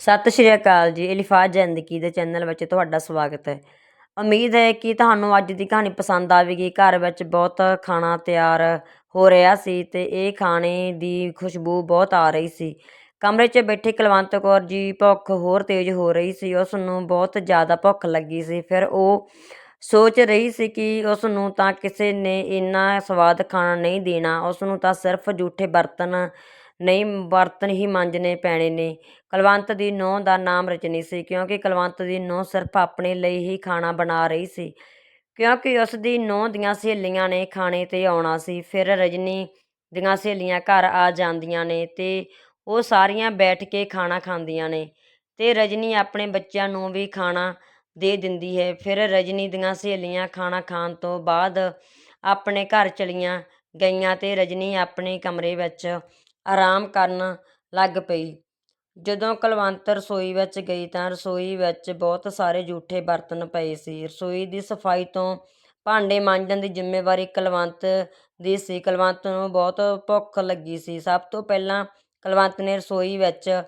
ਸਤਿ ਸ਼੍ਰੀ ਅਕਾਲ ਜੀ, ਇਲਫਾਜ਼ ਜ਼ਿੰਦਗੀ ਦੇ ਚੈਨਲ ਵਿੱਚ ਤੁਹਾਡਾ ਸਵਾਗਤ ਹੈ। ਉਮੀਦ ਹੈ ਕਿ ਤੁਹਾਨੂੰ ਅੱਜ ਦੀ ਕਹਾਣੀ ਪਸੰਦ ਆਵੇਗੀ। ਘਰ ਵਿੱਚ ਬਹੁਤ ਖਾਣਾ ਤਿਆਰ ਹੋ ਰਿਹਾ ਸੀ ਤੇ ਇਹ ਖਾਣੇ ਦੀ ਖੁਸ਼ਬੂ ਬਹੁਤ ਆ ਰਹੀ ਸੀ। ਕਮਰੇ 'ਚ ਬੈਠੇ ਕੁਲਵੰਤ ਕੌਰ ਜੀ, ਭੁੱਖ ਹੋਰ ਤੇਜ਼ ਹੋ ਰਹੀ ਸੀ ਉਸ ਨੂੰ ਬਹੁਤ ਜ਼ਿਆਦਾ ਭੁੱਖ ਲੱਗੀ ਸੀ। ਫਿਰ ਉਹ ਸੋਚ ਰਹੀ ਸੀ ਕਿ ਉਸ ਨੂੰ ਤਾਂ ਕਿਸੇ ਨੇ ਇੰਨਾ ਸਵਾਦ ਖਾਣਾ ਨਹੀਂ ਦੇਣਾ ਉਸ ਨੂੰ ਤਾਂ ਸਿਰਫ ਜੂਠੇ ਬਰਤਨ ਨਹੀਂ ਬਰਤਨ ਹੀ ਮਾਂਜਣੇ ਪੈਣੇ ਨੇ। ਕੁਲਵੰਤ ਦੀ ਨੂੰਹ ਦਾ ਨਾਮ ਰਜਨੀ ਸੀ, ਕਿਉਂਕਿ ਕੁਲਵੰਤ ਦੀ ਨੂੰਹ ਸਿਰਫ ਆਪਣੇ ਲਈ ਹੀ ਖਾਣਾ ਬਣਾ ਰਹੀ ਸੀ। ਕਿਉਂਕਿ ਉਸ ਦੀ ਨੂੰਹ ਦੀਆਂ ਸਹੇਲੀਆਂ ਨੇ ਖਾਣੇ 'ਤੇ ਆਉਣਾ ਸੀ, ਫਿਰ ਰਜਨੀ ਦੀਆਂ ਸਹੇਲੀਆਂ ਘਰ ਆ ਜਾਂਦੀਆਂ ਨੇ ਤੇ ਉਹ ਸਾਰੀਆਂ ਬੈਠ ਕੇ ਖਾਣਾ ਖਾਂਦੀਆਂ ਨੇ ਤੇ ਰਜਨੀ ਆਪਣੇ ਬੱਚਿਆਂ ਨੂੰ ਵੀ ਖਾਣਾ ਦੇ ਦਿੰਦੀ ਹੈ। ਫਿਰ ਰਜਨੀ ਦੀਆਂ ਸਹੇਲੀਆਂ ਖਾਣਾ ਖਾਣ ਤੋਂ ਬਾਅਦ ਆਪਣੇ ਘਰ ਚਲੀਆਂ ਗਈਆਂ ਤੇ ਰਜਨੀ ਆਪਣੇ ਕਮਰੇ ਵਿੱਚ ਆਰਾਮ ਕਰਨ ਲੱਗ ਪਈ। ਜਦੋਂ ਕੁਲਵੰਤ ਰਸੋਈ ਵਿੱਚ ਗਈ ਤਾਂ ਰਸੋਈ ਵਿੱਚ ਬਹੁਤ ਸਾਰੇ ਜੂਠੇ ਬਰਤਨ ਪਏ ਸੀ। ਰਸੋਈ ਦੀ ਸਫ਼ਾਈ ਤੋਂ ਭਾਂਡੇ ਮਾਂਜਣ ਦੀ ਜ਼ਿੰਮੇਵਾਰੀ ਕੁਲਵੰਤ ਦੀ ਸੀ। ਕੁਲਵੰਤ ਨੂੰ ਬਹੁਤ ਭੁੱਖ ਲੱਗੀ ਸੀ। ਸਭ ਤੋਂ ਪਹਿਲਾਂ ਕੁਲਵੰਤ ਨੇ ਰਸੋਈ ਵਿੱਚ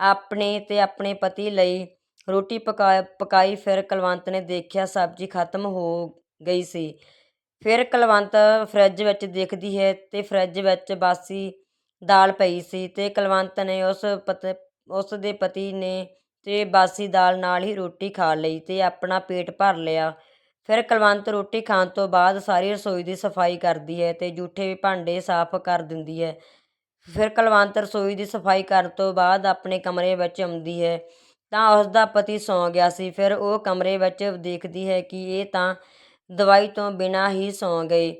ਆਪਣੇ ਤੇ ਆਪਣੇ ਪਤੀ ਲਈ ਰੋਟੀ ਪਕਾ, ਪਕਾਈ। ਫਿਰ ਕੁਲਵੰਤ ਨੇ ਦੇਖਿਆ ਸਬਜ਼ੀ ਖਤਮ ਹੋ ਗਈ ਸੀ। ਫਿਰ ਕੁਲਵੰਤ ਫਰਿੱਜ ਵਿੱਚ ਦੇਖਦੀ ਹੈ ਤੇ ਫਰਿੱਜ ਵਿੱਚ ਬਾਸੀ ਦਾਲ ਪਈ ਸੀ ਅਤੇ ਕੁਲਵੰਤ ਨੇ ਉਸ ਪਤ, ਉਸ ਦੇ ਪਤੀ ਨੇ ਅਤੇ ਬਾਸੀ ਦਾਲ ਨਾਲ ਹੀ ਰੋਟੀ ਖਾ ਲਈ ਅਤੇ ਆਪਣਾ ਪੇਟ ਭਰ ਲਿਆ। ਫਿਰ ਕੁਲਵੰਤ ਰੋਟੀ ਖਾਣ ਤੋਂ ਬਾਅਦ ਸਾਰੀ ਰਸੋਈ ਦੀ ਸਫ਼ਾਈ ਕਰਦੀ ਹੈ ਅਤੇ ਜੂਠੇ ਭਾਂਡੇ ਸਾਫ਼ ਕਰ ਦਿੰਦੀ ਹੈ। ਫਿਰ ਕੁਲਵੰਤ ਰਸੋਈ ਦੀ ਸਫ਼ਾਈ ਕਰਨ ਤੋਂ ਬਾਅਦ ਆਪਣੇ ਕਮਰੇ ਵਿੱਚ ਆਉਂਦੀ ਹੈ। ਤਾਂ ਉਸ ਦਾ ਪਤੀ ਸੌਂ ਗਿਆ ਸੀ। ਫਿਰ ਉਹ ਕਮਰੇ ਵਿੱਚ ਦੇਖਦੀ ਹੈ ਕਿ ਇਹ ਤਾਂ ਦਵਾਈ ਤੋਂ ਬਿਨਾਂ ਹੀ ਸੌਂ ਗਏ।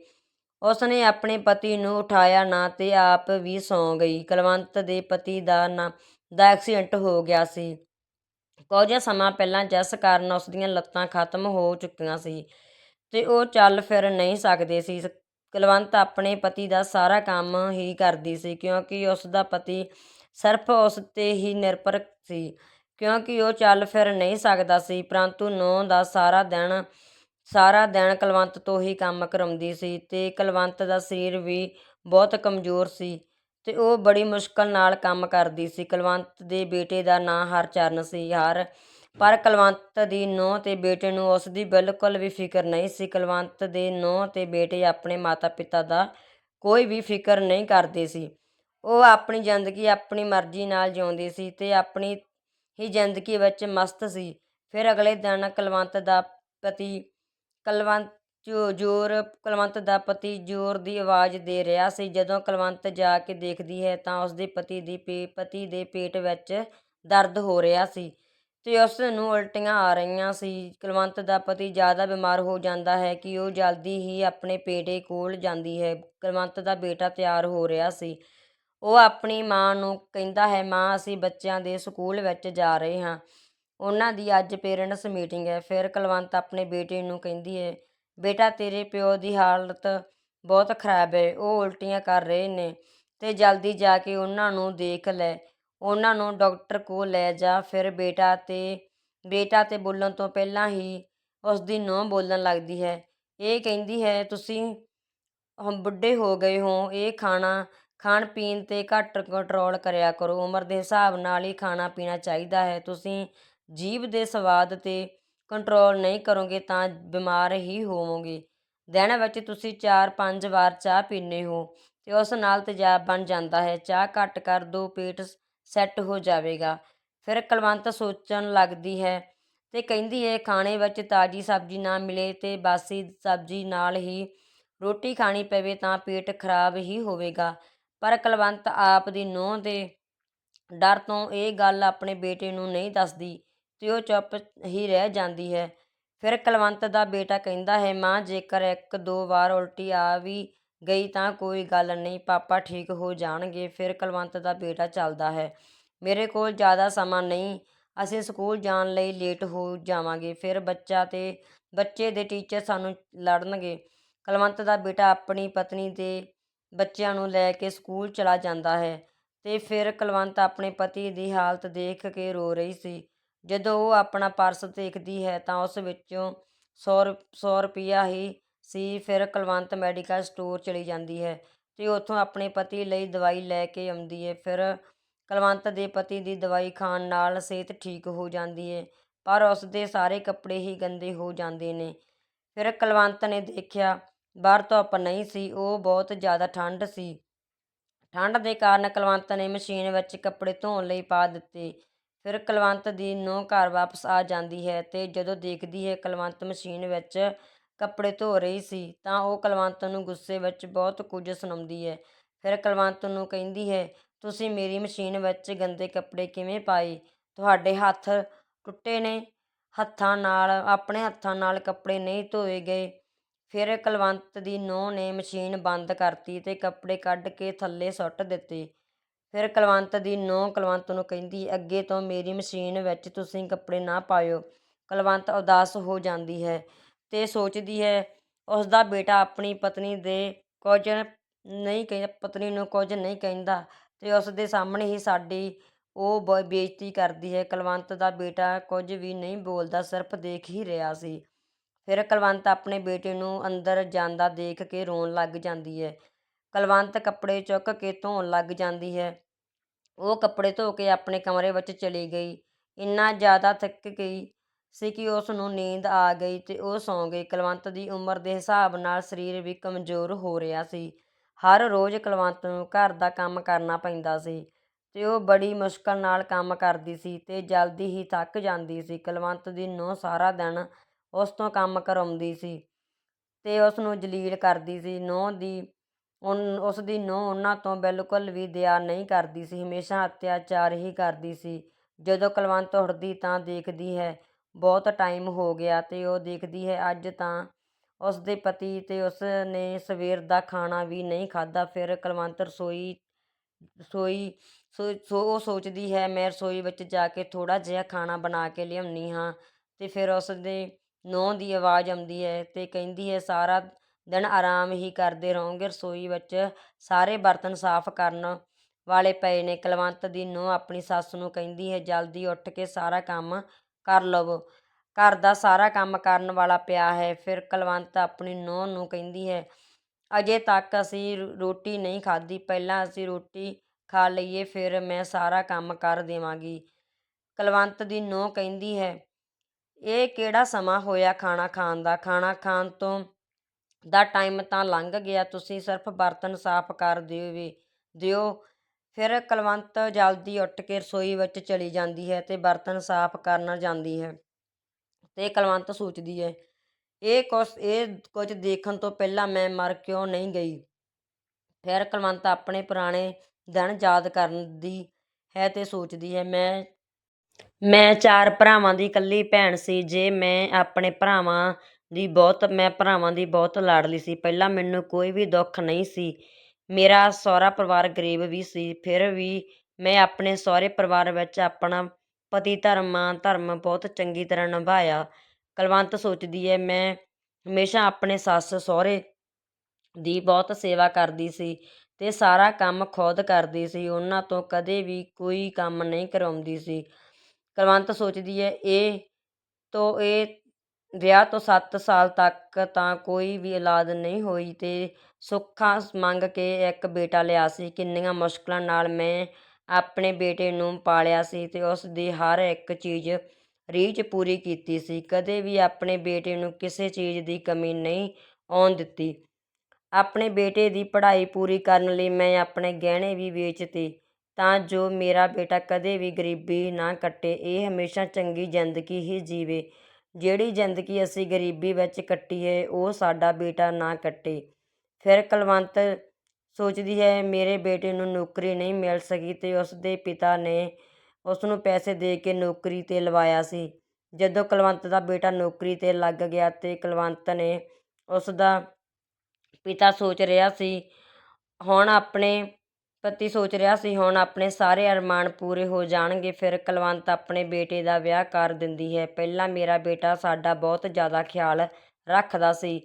ਉਸ ਨੇ ਆਪਣੇ ਪਤੀ ਨੂੰ ਉਠਾਇਆ ਨਾ ਤੇ ਆਪ ਵੀ ਸੌਂ ਗਈ। ਕੁਲਵੰਤ ਦੇ ਪਤੀ ਦਾ ਨਾ ਦਾ ਐਕਸੀਡੈਂਟ ਹੋ ਗਿਆ ਸੀ। ਕੁਝ ਸਮਾਂ ਪਹਿਲਾਂ ਜਿਸ ਕਾਰਨ ਉਸ ਦੀਆਂ ਲੱਤਾਂ ਖਤਮ ਹੋ ਚੁੱਕੀਆਂ ਸੀ ਤੇ ਉਹ ਚੱਲ ਫਿਰ ਨਹੀਂ ਸਕਦੇ ਸੀ। ਕੁਲਵੰਤ ਆਪਣੇ ਪਤੀ ਦਾ ਸਾਰਾ ਕੰਮ ਹੀ ਕਰਦੀ ਸੀ ਕਿਉਂਕਿ ਉਸ ਦਾ ਪਤੀ ਸਿਰਫ ਉਸ ਤੇ ਹੀ ਨਿਰਭਰ ਸੀ ਕਿਉਂਕਿ ਉਹ ਚੱਲ ਫਿਰ ਨਹੀਂ ਸਕਦਾ ਸੀ, ਪਰੰਤੂ ਨੌ ਦਾ ਸਾਰਾ ਦਿਨ ਸਾਰਾ ਦਿਨ ਕੁਲਵੰਤ ਤੋਂ ਹੀ ਕੰਮ ਕਰਾਉਂਦੀ ਸੀ ਅਤੇ ਕੁਲਵੰਤ ਦਾ ਸਰੀਰ ਵੀ ਬਹੁਤ ਕਮਜ਼ੋਰ ਸੀ ਅਤੇ ਉਹ ਬੜੀ ਮੁਸ਼ਕਲ ਨਾਲ ਕੰਮ ਕਰਦੀ ਸੀ। ਕੁਲਵੰਤ ਦੇ ਬੇਟੇ ਦਾ ਨਾਂ ਹਰਚਰਨ ਸੀ, ਹਰ, ਪਰ ਕੁਲਵੰਤ ਦੀ ਨੂੰਹ ਅਤੇ ਬੇਟੇ ਨੂੰ ਉਸ ਦੀ ਬਿਲਕੁਲ ਵੀ ਫਿਕਰ ਨਹੀਂ ਸੀ। ਕੁਲਵੰਤ ਦੇ ਨੂੰਹ ਅਤੇ ਬੇਟੇ ਆਪਣੇ ਮਾਤਾ-ਪਿਤਾ ਦਾ ਕੋਈ ਵੀ ਫਿਕਰ ਨਹੀਂ ਕਰਦੇ ਸੀ। ਉਹ ਆਪਣੀ ਜ਼ਿੰਦਗੀ ਆਪਣੀ ਮਰਜ਼ੀ ਨਾਲ ਜਿਉਂਦੀ ਸੀ ਤੇ ਆਪਣੀ ਹੀ ਜ਼ਿੰਦਗੀ ਵਿੱਚ ਮਸਤ ਸੀ। ਫਿਰ ਅਗਲੇ ਦਿਨ ਕੁਲਵੰਤ ਦਾ ਪਤੀ ਕੁਲਵੰਤ ਜੋ, ਜ਼ੋਰ, ਕੁਲਵੰਤ ਦਾ ਪਤੀ ਜ਼ੋਰ ਦੀ ਆਵਾਜ਼ ਦੇ ਰਿਹਾ ਸੀ। ਜਦੋਂ ਕੁਲਵੰਤ ਜਾ ਕੇ ਦੇਖਦੀ ਹੈ ਤਾਂ ਉਸਦੇ ਪਤੀ ਦੀ ਪੇ, ਪਤੀ ਦੇ ਪੇਟ ਵਿੱਚ ਦਰਦ ਹੋ ਰਿਹਾ ਸੀ ਤੇ ਉਸ ਨੂੰ ਉਲਟੀਆਂ ਆ ਰਹੀਆਂ ਸੀ। ਕੁਲਵੰਤ ਦਾ ਪਤੀ ਜ਼ਿਆਦਾ ਬਿਮਾਰ ਹੋ ਜਾਂਦਾ ਹੈ ਕਿ ਉਹ ਜਲਦੀ ਹੀ ਆਪਣੇ ਪੇਟੇ ਕੋਲ ਜਾਂਦੀ ਹੈ। ਕੁਲਵੰਤ ਦਾ ਬੇਟਾ ਤਿਆਰ ਹੋ ਰਿਹਾ ਸੀ। ਉਹ ਆਪਣੀ ਮਾਂ ਨੂੰ ਕਹਿੰਦਾ ਹੈ, ਮਾਂ, ਅਸੀਂ ਬੱਚਿਆਂ ਦੇ ਸਕੂਲ ਵਿੱਚ ਜਾ ਰਹੇ ਹਾਂ। ਉਹਨਾਂ ਦੀ ਅੱਜ ਪੇਰੈਂਟਸ ਮੀਟਿੰਗ ਹੈ। ਫਿਰ ਕੁਲਵੰਤ ਆਪਣੇ ਬੇਟੇ ਨੂੰ ਕਹਿੰਦੀ ਹੈ, ਬੇਟਾ, ਤੇਰੇ ਪਿਓ ਦੀ ਹਾਲਤ ਬਹੁਤ ਖਰਾਬ ਹੈ, ਉਹ ਉਲਟੀਆਂ ਕਰ ਰਹੇ ਨੇ ਤੇ ਜਲਦੀ ਜਾ ਕੇ ਉਹਨਾਂ ਨੂੰ ਦੇਖ ਲੈ, ਉਹਨਾਂ ਨੂੰ ਡਾਕਟਰ ਕੋਲ ਲੈ ਜਾ। ਫਿਰ ਬੇਟਾ ਤੇ ਬੇਟਾ ਤੇ ਬੋਲਣ ਤੋਂ ਪਹਿਲਾਂ ਹੀ ਉਸ ਦੀ ਨੂੰਹ ਬੋਲਣ ਲੱਗਦੀ ਹੈ, ਇਹ ਕਹਿੰਦੀ ਹੈ, ਤੁਸੀਂ ਹੁਣ ਬੁੱਢੇ ਹੋ ਗਏ ਹੋ, ਇਹ ਖਾਣਾ ਖਾਣ ਪੀਣ ਤੇ ਘੱਟ ਕੰਟਰੋਲ ਕਰਿਆ ਕਰੋ। ਉਮਰ ਦੇ ਹਿਸਾਬ ਨਾਲ ਹੀ ਖਾਣਾ ਪੀਣਾ ਚਾਹੀਦਾ ਹੈ। ਤੁਸੀਂ ਜੀਭ ਦੇ ਸਵਾਦ ਤੇ ਕੰਟਰੋਲ ਨਹੀਂ ਕਰੋਗੇ ਤਾਂ ਬਿਮਾਰ ਹੀ ਹੋਵੋਗੇ। ਦਿਨ ਵਿੱਚ ਤੁਸੀਂ 4-5 ਵਾਰ ਚਾਹ ਪੀਂਦੇ ਹੋ ਤੇ ਉਸ ਨਾਲ ਤੇਜ਼ਾਬ ਬਣ ਜਾਂਦਾ ਹੈ। ਚਾਹ ਘੱਟ ਕਰ ਦੋ, ਪੇਟ ਸੈੱਟ ਹੋ ਜਾਵੇਗਾ। ਫਿਰ ਕੁਲਵੰਤ ਸੋਚਣ ਲੱਗਦੀ ਹੈ ਤੇ ਕਹਿੰਦੀ ਹੈ, ਖਾਣੇ ਵਿੱਚ ਤਾਜ਼ੀ ਸਬਜ਼ੀ ਨਾ ਮਿਲੇ ਤੇ ਬਾਸੀ ਸਬਜ਼ੀ ਨਾਲ ਹੀ ਰੋਟੀ ਖਾਣੀ ਪਵੇ ਤਾਂ ਪੇਟ ਖਰਾਬ ਹੀ ਹੋਵੇਗਾ। ਪਰ ਕੁਲਵੰਤ ਆਪ ਦੀ ਨੂੰਹ ਦੇ ਡਰ ਤੋਂ ਇਹ ਗੱਲ ਆਪਣੇ ਬੇਟੇ ਨੂੰ ਨਹੀਂ ਦੱਸਦੀ। ਤੇ ਉਹ ਚੁੱਪ ਹੀ ਰਹਿ ਜਾਂਦੀ ਹੈ। ਫਿਰ ਕੁਲਵੰਤ ਦਾ ਬੇਟਾ ਕਹਿੰਦਾ ਹੈ, ਮਾਂ, ਜੇਕਰ ਇੱਕ ਦੋ ਵਾਰ ਉਲਟੀ ਆ ਵੀ ਗਈ ਤਾਂ ਕੋਈ ਗੱਲ ਨਹੀਂ, ਪਾਪਾ ਠੀਕ ਹੋ ਜਾਣਗੇ। ਫਿਰ ਕੁਲਵੰਤ ਦਾ ਬੇਟਾ ਚੱਲਦਾ ਹੈ। ਮੇਰੇ ਕੋਲ ਜ਼ਿਆਦਾ ਸਮਾਂ ਨਹੀਂ, ਅਸੀਂ ਸਕੂਲ ਜਾਣ ਲਈ ਲੇਟ ਹੋ ਜਾਵਾਂਗੇ। ਫਿਰ ਬੱਚਾ ਤੇ, ਬੱਚੇ ਦੇ ਟੀਚਰ ਸਾਨੂੰ ਲੜਨਗੇ। ਕੁਲਵੰਤ ਦਾ ਬੇਟਾ ਆਪਣੀ ਪਤਨੀ ਤੇ ਬੱਚਿਆਂ ਨੂੰ ਲੈ ਕੇ ਸਕੂਲ ਚਲਾ ਜਾਂਦਾ ਹੈ ਤੇ ਫਿਰ ਕੁਲਵੰਤ ਆਪਣੇ ਪਤੀ ਦੀ ਹਾਲਤ ਦੇਖ ਕੇ ਰੋ ਰਹੀ ਸੀ। ਜਦੋਂ ਉਹ ਆਪਣਾ ਪਰਸ ਦੇਖਦੀ ਹੈ ਤਾਂ ਉਸ ਵਿੱਚੋਂ 100 100 ਰੁਪਿਆ ਹੀ ਸੀ, ਫਿਰ ਕੁਲਵੰਤ ਮੈਡੀਕਲ ਸਟੋਰ ਚਲੀ ਜਾਂਦੀ ਹੈ ਅਤੇ ਉੱਥੋਂ ਆਪਣੇ ਪਤੀ ਲਈ ਦਵਾਈ ਲੈ ਕੇ ਆਉਂਦੀ ਹੈ। ਫਿਰ ਕੁਲਵੰਤ ਦੇ ਪਤੀ ਦੀ ਦਵਾਈ ਖਾਣ ਨਾਲ ਸਿਹਤ ਠੀਕ ਹੋ ਜਾਂਦੀ ਹੈ, ਪਰ ਉਸ ਦੇ ਸਾਰੇ ਕੱਪੜੇ ਹੀ ਗੰਦੇ ਹੋ ਜਾਂਦੇ ਨੇ। ਫਿਰ ਕੁਲਵੰਤ ਨੇ ਦੇਖਿਆ, ਬਾਹਰ ਧੁੱਪ ਨਹੀਂ ਸੀ, ਉਹ ਬਹੁਤ ਜ਼ਿਆਦਾ ਠੰਡ ਸੀ। ਠੰਡ ਦੇ ਕਾਰਨ ਕੁਲਵੰਤ ਨੇ ਮਸ਼ੀਨ ਵਿੱਚ ਕੱਪੜੇ ਧੋਣ ਲਈ ਪਾ ਦਿੱਤੇ। ਫਿਰ ਕੁਲਵੰਤ ਦੀ ਨੂੰਹ ਘਰ ਵਾਪਸ ਆ ਜਾਂਦੀ ਹੈ ਅਤੇ ਜਦੋਂ ਦੇਖਦੀ ਹੈ ਕੁਲਵੰਤ ਮਸ਼ੀਨ ਵਿੱਚ ਕੱਪੜੇ ਧੋ ਰਹੀ ਸੀ ਤਾਂ ਉਹ ਕੁਲਵੰਤ ਨੂੰ ਗੁੱਸੇ ਵਿੱਚ ਬਹੁਤ ਕੁਝ ਸੁਣਾਉਂਦੀ ਹੈ। ਫਿਰ ਕੁਲਵੰਤ ਨੂੰ ਕਹਿੰਦੀ ਹੈ, ਤੁਸੀਂ ਮੇਰੀ ਮਸ਼ੀਨ ਵਿੱਚ ਗੰਦੇ ਕੱਪੜੇ ਕਿਵੇਂ ਪਾਏ? ਤੁਹਾਡੇ ਹੱਥ ਟੁੱਟੇ ਨੇ, ਹੱਥਾਂ ਨਾਲ, ਆਪਣੇ ਹੱਥਾਂ ਨਾਲ ਕੱਪੜੇ ਨਹੀਂ ਧੋਏ ਗਏ। ਫਿਰ ਕੁਲਵੰਤ ਦੀ ਨੂੰਹ ਨੇ ਮਸ਼ੀਨ ਬੰਦ ਕਰਤੀ ਤੇ ਕੱਪੜੇ ਕੱਢ ਕੇ ਥੱਲੇ ਸੁੱਟ ਦਿੱਤੇ। ਫਿਰ ਕੁਲਵੰਤ ਦੀ ਨੂੰਹ ਕੁਲਵੰਤ ਨੂੰ ਕਹਿੰਦੀ, ਅੱਗੇ ਤੋਂ ਮੇਰੀ ਮਸ਼ੀਨ ਵਿੱਚ ਤੁਸੀਂ ਕੱਪੜੇ ਨਾ ਪਾਇਓ ਕੁਲਵੰਤ ਉਦਾਸ ਹੋ ਜਾਂਦੀ ਹੈ ਤੇ ਸੋਚਦੀ ਹੈ ਉਸ ਦਾ ਬੇਟਾ ਆਪਣੀ ਪਤਨੀ ਦੇ ਕੁਝ ਨਹੀਂ ਕਹਿੰਦਾ ਪਤਨੀ ਨੂੰ ਕੁਝ ਨਹੀਂ ਕਹਿੰਦਾ ਤੇ ਉਸ ਦੇ ਸਾਹਮਣੇ ਹੀ ਸਾਡੀ ਉਹ ਬ, ਬੇਇੱਜ਼ਤੀ ਕਰਦੀ ਹੈ ਕੁਲਵੰਤ ਦਾ ਬੇਟਾ ਕੁਝ ਵੀ ਨਹੀਂ ਬੋਲਦਾ, ਸਿਰਫ ਦੇਖ ਹੀ ਰਿਹਾ ਸੀ। ਫਿਰ ਕੁਲਵੰਤ ਆਪਣੇ ਬੇਟੇ ਨੂੰ ਅੰਦਰ ਜਾਂਦਾ, ਦੇਖ ਕੇ ਰੋਣ ਲੱਗ ਜਾਂਦੀ ਹੈ। ਕੁਲਵੰਤ ਕੱਪੜੇ ਚੁੱਕ ਕੇ ਧੋਣ ਲੱਗ ਜਾਂਦੀ ਹੈ। ਉਹ ਕੱਪੜੇ ਧੋ ਕੇ ਆਪਣੇ ਕਮਰੇ ਵਿੱਚ ਚਲੀ ਗਈ। ਇੰਨਾ ਜ਼ਿਆਦਾ ਥੱਕ ਗਈ ਸੀ ਕਿ ਉਸ ਨੂੰ ਨੀਂਦ ਆ ਗਈ ਤੇ ਉਹ ਸੌਂ ਗਈ। ਕੁਲਵੰਤ ਦੀ ਉਮਰ ਦੇ ਹਿਸਾਬ ਨਾਲ ਸਰੀਰ ਵੀ ਕਮਜ਼ੋਰ ਹੋ ਰਿਹਾ ਸੀ। ਹਰ ਰੋਜ਼ ਕੁਲਵੰਤ ਨੂੰ ਘਰ ਦਾ ਕੰਮ ਕਰਨਾ ਪੈਂਦਾ ਸੀ ਤੇ ਉਹ ਬੜੀ ਮੁਸ਼ਕਲ ਨਾਲ ਕੰਮ ਕਰਦੀ ਸੀ ਤੇ ਜਲਦੀ ਹੀ ਥੱਕ ਜਾਂਦੀ ਸੀ। ਕੁਲਵੰਤ ਦੀ ਨੂੰਹ ਸਾਰਾ ਦਿਨ ਉਸ ਤੋਂ ਕੰਮ ਕਰਾਉਂਦੀ ਸੀ ਤੇ ਉਸ ਨੂੰ ਜਲੀਲ ਕਰਦੀ ਸੀ। ਨੂੰਹ ਦੀ ਉਨ ਉਸ ਦੀ ਨੂੰਹ ਉਹਨਾਂ ਤੋਂ ਬਿਲਕੁਲ ਵੀ ਦਿਆ ਨਹੀਂ ਕਰਦੀ ਸੀ, ਹਮੇਸ਼ਾ ਅਤਿਆਚਾਰ ਹੀ ਕਰਦੀ ਸੀ। ਜਦੋਂ ਕੁਲਵੰਤ ਉੱਠਦੀ ਤਾਂ ਦੇਖਦੀ ਹੈ, ਬਹੁਤ ਟਾਈਮ ਹੋ ਗਿਆ ਤੇ ਉਹ ਦੇਖਦੀ ਹੈ, ਅੱਜ ਤਾਂ ਉਸ ਦੇ ਪਤੀ ਤੇ ਉਸ ਨੇ ਸਵੇਰ ਦਾ ਖਾਣਾ ਵੀ ਨਹੀਂ ਖਾਧਾ, ਫਿਰ ਕੁਲਵੰਤ ਰਸੋਈ ਰਸੋਈ ਸੋ ਸੋ, ਉਹ ਸੋਚਦੀ ਹੈ, ਮੈਂ ਰਸੋਈ ਵਿੱਚ ਜਾ ਕੇ ਥੋੜ੍ਹਾ ਜਿਹਾ ਖਾਣਾ ਬਣਾ ਕੇ ਲਿਆਉਂਦੀ ਹਾਂ ਤੇ ਫਿਰ ਉਸ ਦੇ ਨੂੰਹ ਦੀ ਆਵਾਜ਼ ਆਉਂਦੀ ਹੈ ਤੇ ਕਹਿੰਦੀ ਹੈ, ਸਾਰਾ ਦਿਨ ਆਰਾਮ ਹੀ ਕਰਦੇ ਰਹੋਗੇ। ਰਸੋਈ ਵਿੱਚ ਸਾਰੇ ਬਰਤਨ ਸਾਫ਼ ਕਰਨ ਵਾਲੇ ਪਏ ਨੇ। ਕੁਲਵੰਤ ਦੀ ਨੂੰਹ ਆਪਣੀ ਸੱਸ ਨੂੰ ਕਹਿੰਦੀ ਹੈ, ਜਲਦੀ ਉੱਠ ਕੇ ਸਾਰਾ ਕੰਮ ਕਰ ਲਵੋ। ਘਰ ਦਾ ਸਾਰਾ ਕੰਮ ਕਰਨ ਵਾਲਾ ਪਿਆ ਹੈ। ਫਿਰ ਕੁਲਵੰਤ ਆਪਣੀ ਨੂੰਹ ਨੂੰ ਕਹਿੰਦੀ ਹੈ, ਅਜੇ ਤੱਕ ਅਸੀਂ ਰੋ- ਰੋਟੀ ਨਹੀਂ ਖਾਧੀ। ਪਹਿਲਾਂ ਅਸੀਂ ਰੋਟੀ ਖਾ ਲਈਏ, ਫਿਰ ਮੈਂ ਸਾਰਾ ਕੰਮ ਕਰ ਦੇਵਾਂਗੀ। ਕੁਲਵੰਤ ਦੀ ਨੂੰਹ ਕਹਿੰਦੀ ਹੈ, ਇਹ ਕਿਹੜਾ ਸਮਾਂ ਹੋਇਆ ਖਾਣਾ ਖਾਣ ਦਾ? ਖਾਣਾ ਖਾਣ ਤੋਂ ਦਾ ਟਾਈਮ ਤਾਂ ਲੰਘ ਗਿਆ, ਤੁਸੀਂ ਸਿਰਫ ਬਰਤਨ ਸਾਫ਼ ਕਰ ਦਿਓ ਵੀ, ਦਿਓ। ਫਿਰ ਕੁਲਵੰਤ ਜਲਦੀ ਉੱਠ ਕੇ ਰਸੋਈ ਵਿੱਚ ਚਲੀ ਜਾਂਦੀ ਹੈ ਤੇ ਬਰਤਨ ਸਾਫ਼ ਕਰਨ ਜਾਂਦੀ ਹੈ ਤੇ ਕੁਲਵੰਤ ਸੋਚਦੀ ਹੈ, ਇਹ ਕੁਛ, ਇਹ ਕੁਝ ਦੇਖਣ ਤੋਂ ਪਹਿਲਾਂ ਮੈਂ ਮਰ ਕਿਉਂ ਨਹੀਂ ਗਈ? ਫਿਰ ਕੁਲਵੰਤ ਆਪਣੇ ਪੁਰਾਣੇ ਦਿਨ ਯਾਦ ਕਰਦੀ ਹੈ ਤੇ ਸੋਚਦੀ ਹੈ, ਮੈਂ ਮੈਂ ਚਾਰ ਭਰਾਵਾਂ ਦੀ ਇਕੱਲੀ ਭੈਣ ਸੀ, ਜੇ ਮੈਂ ਆਪਣੇ ਭਰਾਵਾਂ ਦੀ ਬਹੁਤ, ਮੈਂ ਭਰਾਵਾਂ ਦੀ ਬਹੁਤ ਲਾਡਲੀ ਸੀ। ਪਹਿਲਾਂ ਮੈਨੂੰ ਕੋਈ ਵੀ ਦੁੱਖ ਨਹੀਂ ਸੀ। ਮੇਰਾ ਸਹੁਰਾ ਪਰਿਵਾਰ ਗਰੀਬ ਵੀ ਸੀ। ਫਿਰ ਵੀ ਮੈਂ ਆਪਣੇ ਸਹੁਰੇ ਪਰਿਵਾਰ ਵਿੱਚ ਆਪਣਾ ਪਤੀ ਧਰਮਾਂ, ਧਰਮ ਬਹੁਤ ਚੰਗੀ ਤਰ੍ਹਾਂ ਨਿਭਾਇਆ। ਕੁਲਵੰਤ ਸੋਚਦੀ ਹੈ, ਮੈਂ ਹਮੇਸ਼ਾ ਆਪਣੇ ਸੱਸ ਸਹੁਰੇ ਦੀ ਬਹੁਤ ਸੇਵਾ ਕਰਦੀ ਸੀ ਤੇ ਸਾਰਾ ਕੰਮ ਖੁਦ ਕਰਦੀ ਸੀ। ਉਹਨਾਂ ਤੋਂ ਕਦੇ ਵੀ ਕੋਈ ਕੰਮ ਨਹੀਂ ਕਰਵਾਉਂਦੀ ਸੀ। ਕੁਲਵੰਤ ਸੋਚਦੀ ਹੈ, ਇਹ ਤੋਂ ਇਹ ਵਿਆਹ ਤੋਂ ਸੱਤ ਸਾਲ ਤੱਕ ਤਾਂ ਕੋਈ ਵੀ ਔਲਾਦ ਨਹੀਂ ਹੋਈ ਅਤੇ ਸੁੱਖਾਂ ਮੰਗ ਕੇ ਇੱਕ ਬੇਟਾ ਲਿਆ ਸੀ। ਕਿੰਨੀਆਂ ਮੁਸ਼ਕਲਾਂ ਨਾਲ ਮੈਂ ਆਪਣੇ ਬੇਟੇ ਨੂੰ ਪਾਲਿਆ ਸੀ ਅਤੇ ਉਸ ਦੀ ਹਰ ਇੱਕ ਚੀਜ਼ ਰੀਝ ਪੂਰੀ ਕੀਤੀ ਸੀ। ਕਦੇ ਵੀ ਆਪਣੇ ਬੇਟੇ ਨੂੰ ਕਿਸੇ ਚੀਜ਼ ਦੀ ਕਮੀ ਨਹੀਂ ਆਉਣ ਦਿੱਤੀ। ਆਪਣੇ ਬੇਟੇ ਦੀ ਪੜ੍ਹਾਈ ਪੂਰੀ ਕਰਨ ਲਈ ਮੈਂ ਆਪਣੇ ਗਹਿਣੇ ਵੀ ਵੇਚਤੇ ਤਾਂ ਜੋ ਮੇਰਾ ਬੇਟਾ ਕਦੇ ਵੀ ਗਰੀਬੀ ਨਾ ਕੱਟੇ। ਇਹ ਹਮੇਸ਼ਾ ਚੰਗੀ ਜ਼ਿੰਦਗੀ ਹੀ ਜੀਵੇ। ਜਿਹੜੀ ਜ਼ਿੰਦਗੀ ਅਸੀਂ ਗਰੀਬੀ ਵਿੱਚ ਕੱਟੀ ਹੈ, ਉਹ ਸਾਡਾ ਬੇਟਾ ਨਾ ਕੱਟੇ। ਫਿਰ ਕੁਲਵੰਤ ਸੋਚਦੀ ਹੈ, ਮੇਰੇ ਬੇਟੇ ਨੂੰ ਨੌਕਰੀ ਨਹੀਂ ਮਿਲ ਸਕੀ ਅਤੇ ਉਸ ਦੇ ਪਿਤਾ ਨੇ ਉਸ ਨੂੰ ਪੈਸੇ ਦੇ ਕੇ ਨੌਕਰੀ ਤੇ ਲਵਾਇਆ ਸੀ। ਜਦੋਂ ਕੁਲਵੰਤ ਦਾ ਬੇਟਾ ਨੌਕਰੀ ਤੇ ਲੱਗ ਗਿਆ ਅਤੇ ਕੁਲਵੰਤ ਨੇ ਉਸ ਦਾ ਪਿਤਾ ਸੋਚ ਰਿਹਾ ਸੀ, ਹੁਣ ਆਪਣੇ ਪਤੀ ਸੋਚ ਰਿਹਾ ਸੀ, ਹੁਣ ਆਪਣੇ ਸਾਰੇ ਅਰਮਾਨ ਪੂਰੇ ਹੋ ਜਾਣਗੇ, ਫਿਰ ਕੁਲਵੰਤ ਆਪਣੇ ਬੇਟੇ ਦਾ ਵਿਆਹ ਕਰ ਦਿੰਦੀ ਹੈ। ਪਹਿਲਾਂ ਮੇਰਾ ਬੇਟਾ ਸਾਡਾ ਬਹੁਤ ਜ਼ਿਆਦਾ ਖਿਆਲ ਰੱਖਦਾ ਸੀ।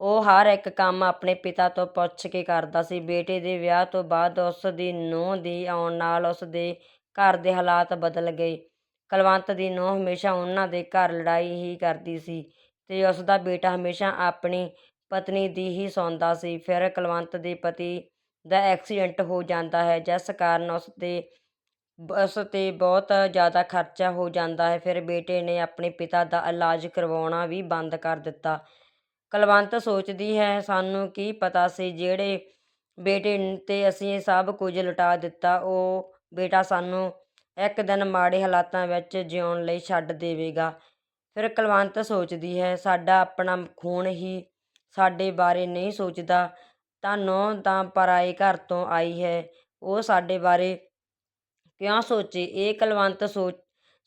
ਉਹ ਹਰ ਇੱਕ ਕੰਮ ਆਪਣੇ ਪਿਤਾ ਤੋਂ ਪੁੱਛ ਕੇ ਕਰਦਾ ਸੀ। ਬੇਟੇ ਦੇ ਵਿਆਹ ਤੋਂ ਬਾਅਦ ਉਸ ਦੀ ਨੂੰਹ ਦੀ ਆਉਣ ਨਾਲ ਉਸ ਦੇ ਘਰ ਦੇ ਹਾਲਾਤ ਬਦਲ ਗਏ। ਕੁਲਵੰਤ ਦੀ ਨੂੰਹ ਹਮੇਸ਼ਾ ਉਹਨਾਂ ਦੇ ਘਰ ਲੜਾਈ ਹੀ ਕਰਦੀ ਸੀ ਤੇ ਉਸ ਦਾ ਬੇਟਾ ਹਮੇਸ਼ਾ ਆਪਣੀ ਪਤਨੀ ਦੀ ਹੀ ਸੌਂਦਾ ਸੀ। ਫਿਰ ਕੁਲਵੰਤ ਦੇ ਪਤੀ ਦਾ ਐਕਸੀਡੈਂਟ ਹੋ ਜਾਂਦਾ ਹੈ, ਜਿਸ ਕਾਰਨ ਉਸ ਦੇ ਉਸ 'ਤੇ ਬਹੁਤ ਜ਼ਿਆਦਾ ਖਰਚਾ ਹੋ ਜਾਂਦਾ ਹੈ। ਫਿਰ ਬੇਟੇ ਨੇ ਆਪਣੇ ਪਿਤਾ ਦਾ ਇਲਾਜ ਕਰਵਾਉਣਾ ਵੀ ਬੰਦ ਕਰ ਦਿੱਤਾ। ਕੁਲਵੰਤ ਸੋਚਦੀ ਹੈ, ਸਾਨੂੰ ਕੀ ਪਤਾ ਸੀ ਜਿਹੜੇ ਬੇਟੇ 'ਤੇ ਅਸੀਂ ਸਭ ਕੁਝ ਲੁਟਾ ਦਿੱਤਾ, ਉਹ ਬੇਟਾ ਸਾਨੂੰ ਇੱਕ ਦਿਨ ਮਾੜੇ ਹਾਲਾਤਾਂ ਵਿੱਚ ਜਿਉਣ ਲਈ ਛੱਡ ਦੇਵੇਗਾ। ਫਿਰ ਕੁਲਵੰਤ ਸੋਚਦੀ ਹੈ, ਸਾਡਾ ਆਪਣਾ ਖੂਨ ਹੀ ਸਾਡੇ ਬਾਰੇ ਨਹੀਂ ਸੋਚਦਾ। ਤਾਂ ਨੂੰਹ ਤਾਂ ਪਰਾਏ ਘਰ ਤੋਂ ਆਈ ਹੈ। ਉਹ ਸਾਡੇ ਬਾਰੇ ਕਿਉਂ ਸੋਚੇ? ਇਹ ਕੁਲਵੰਤ ਸੋਚ,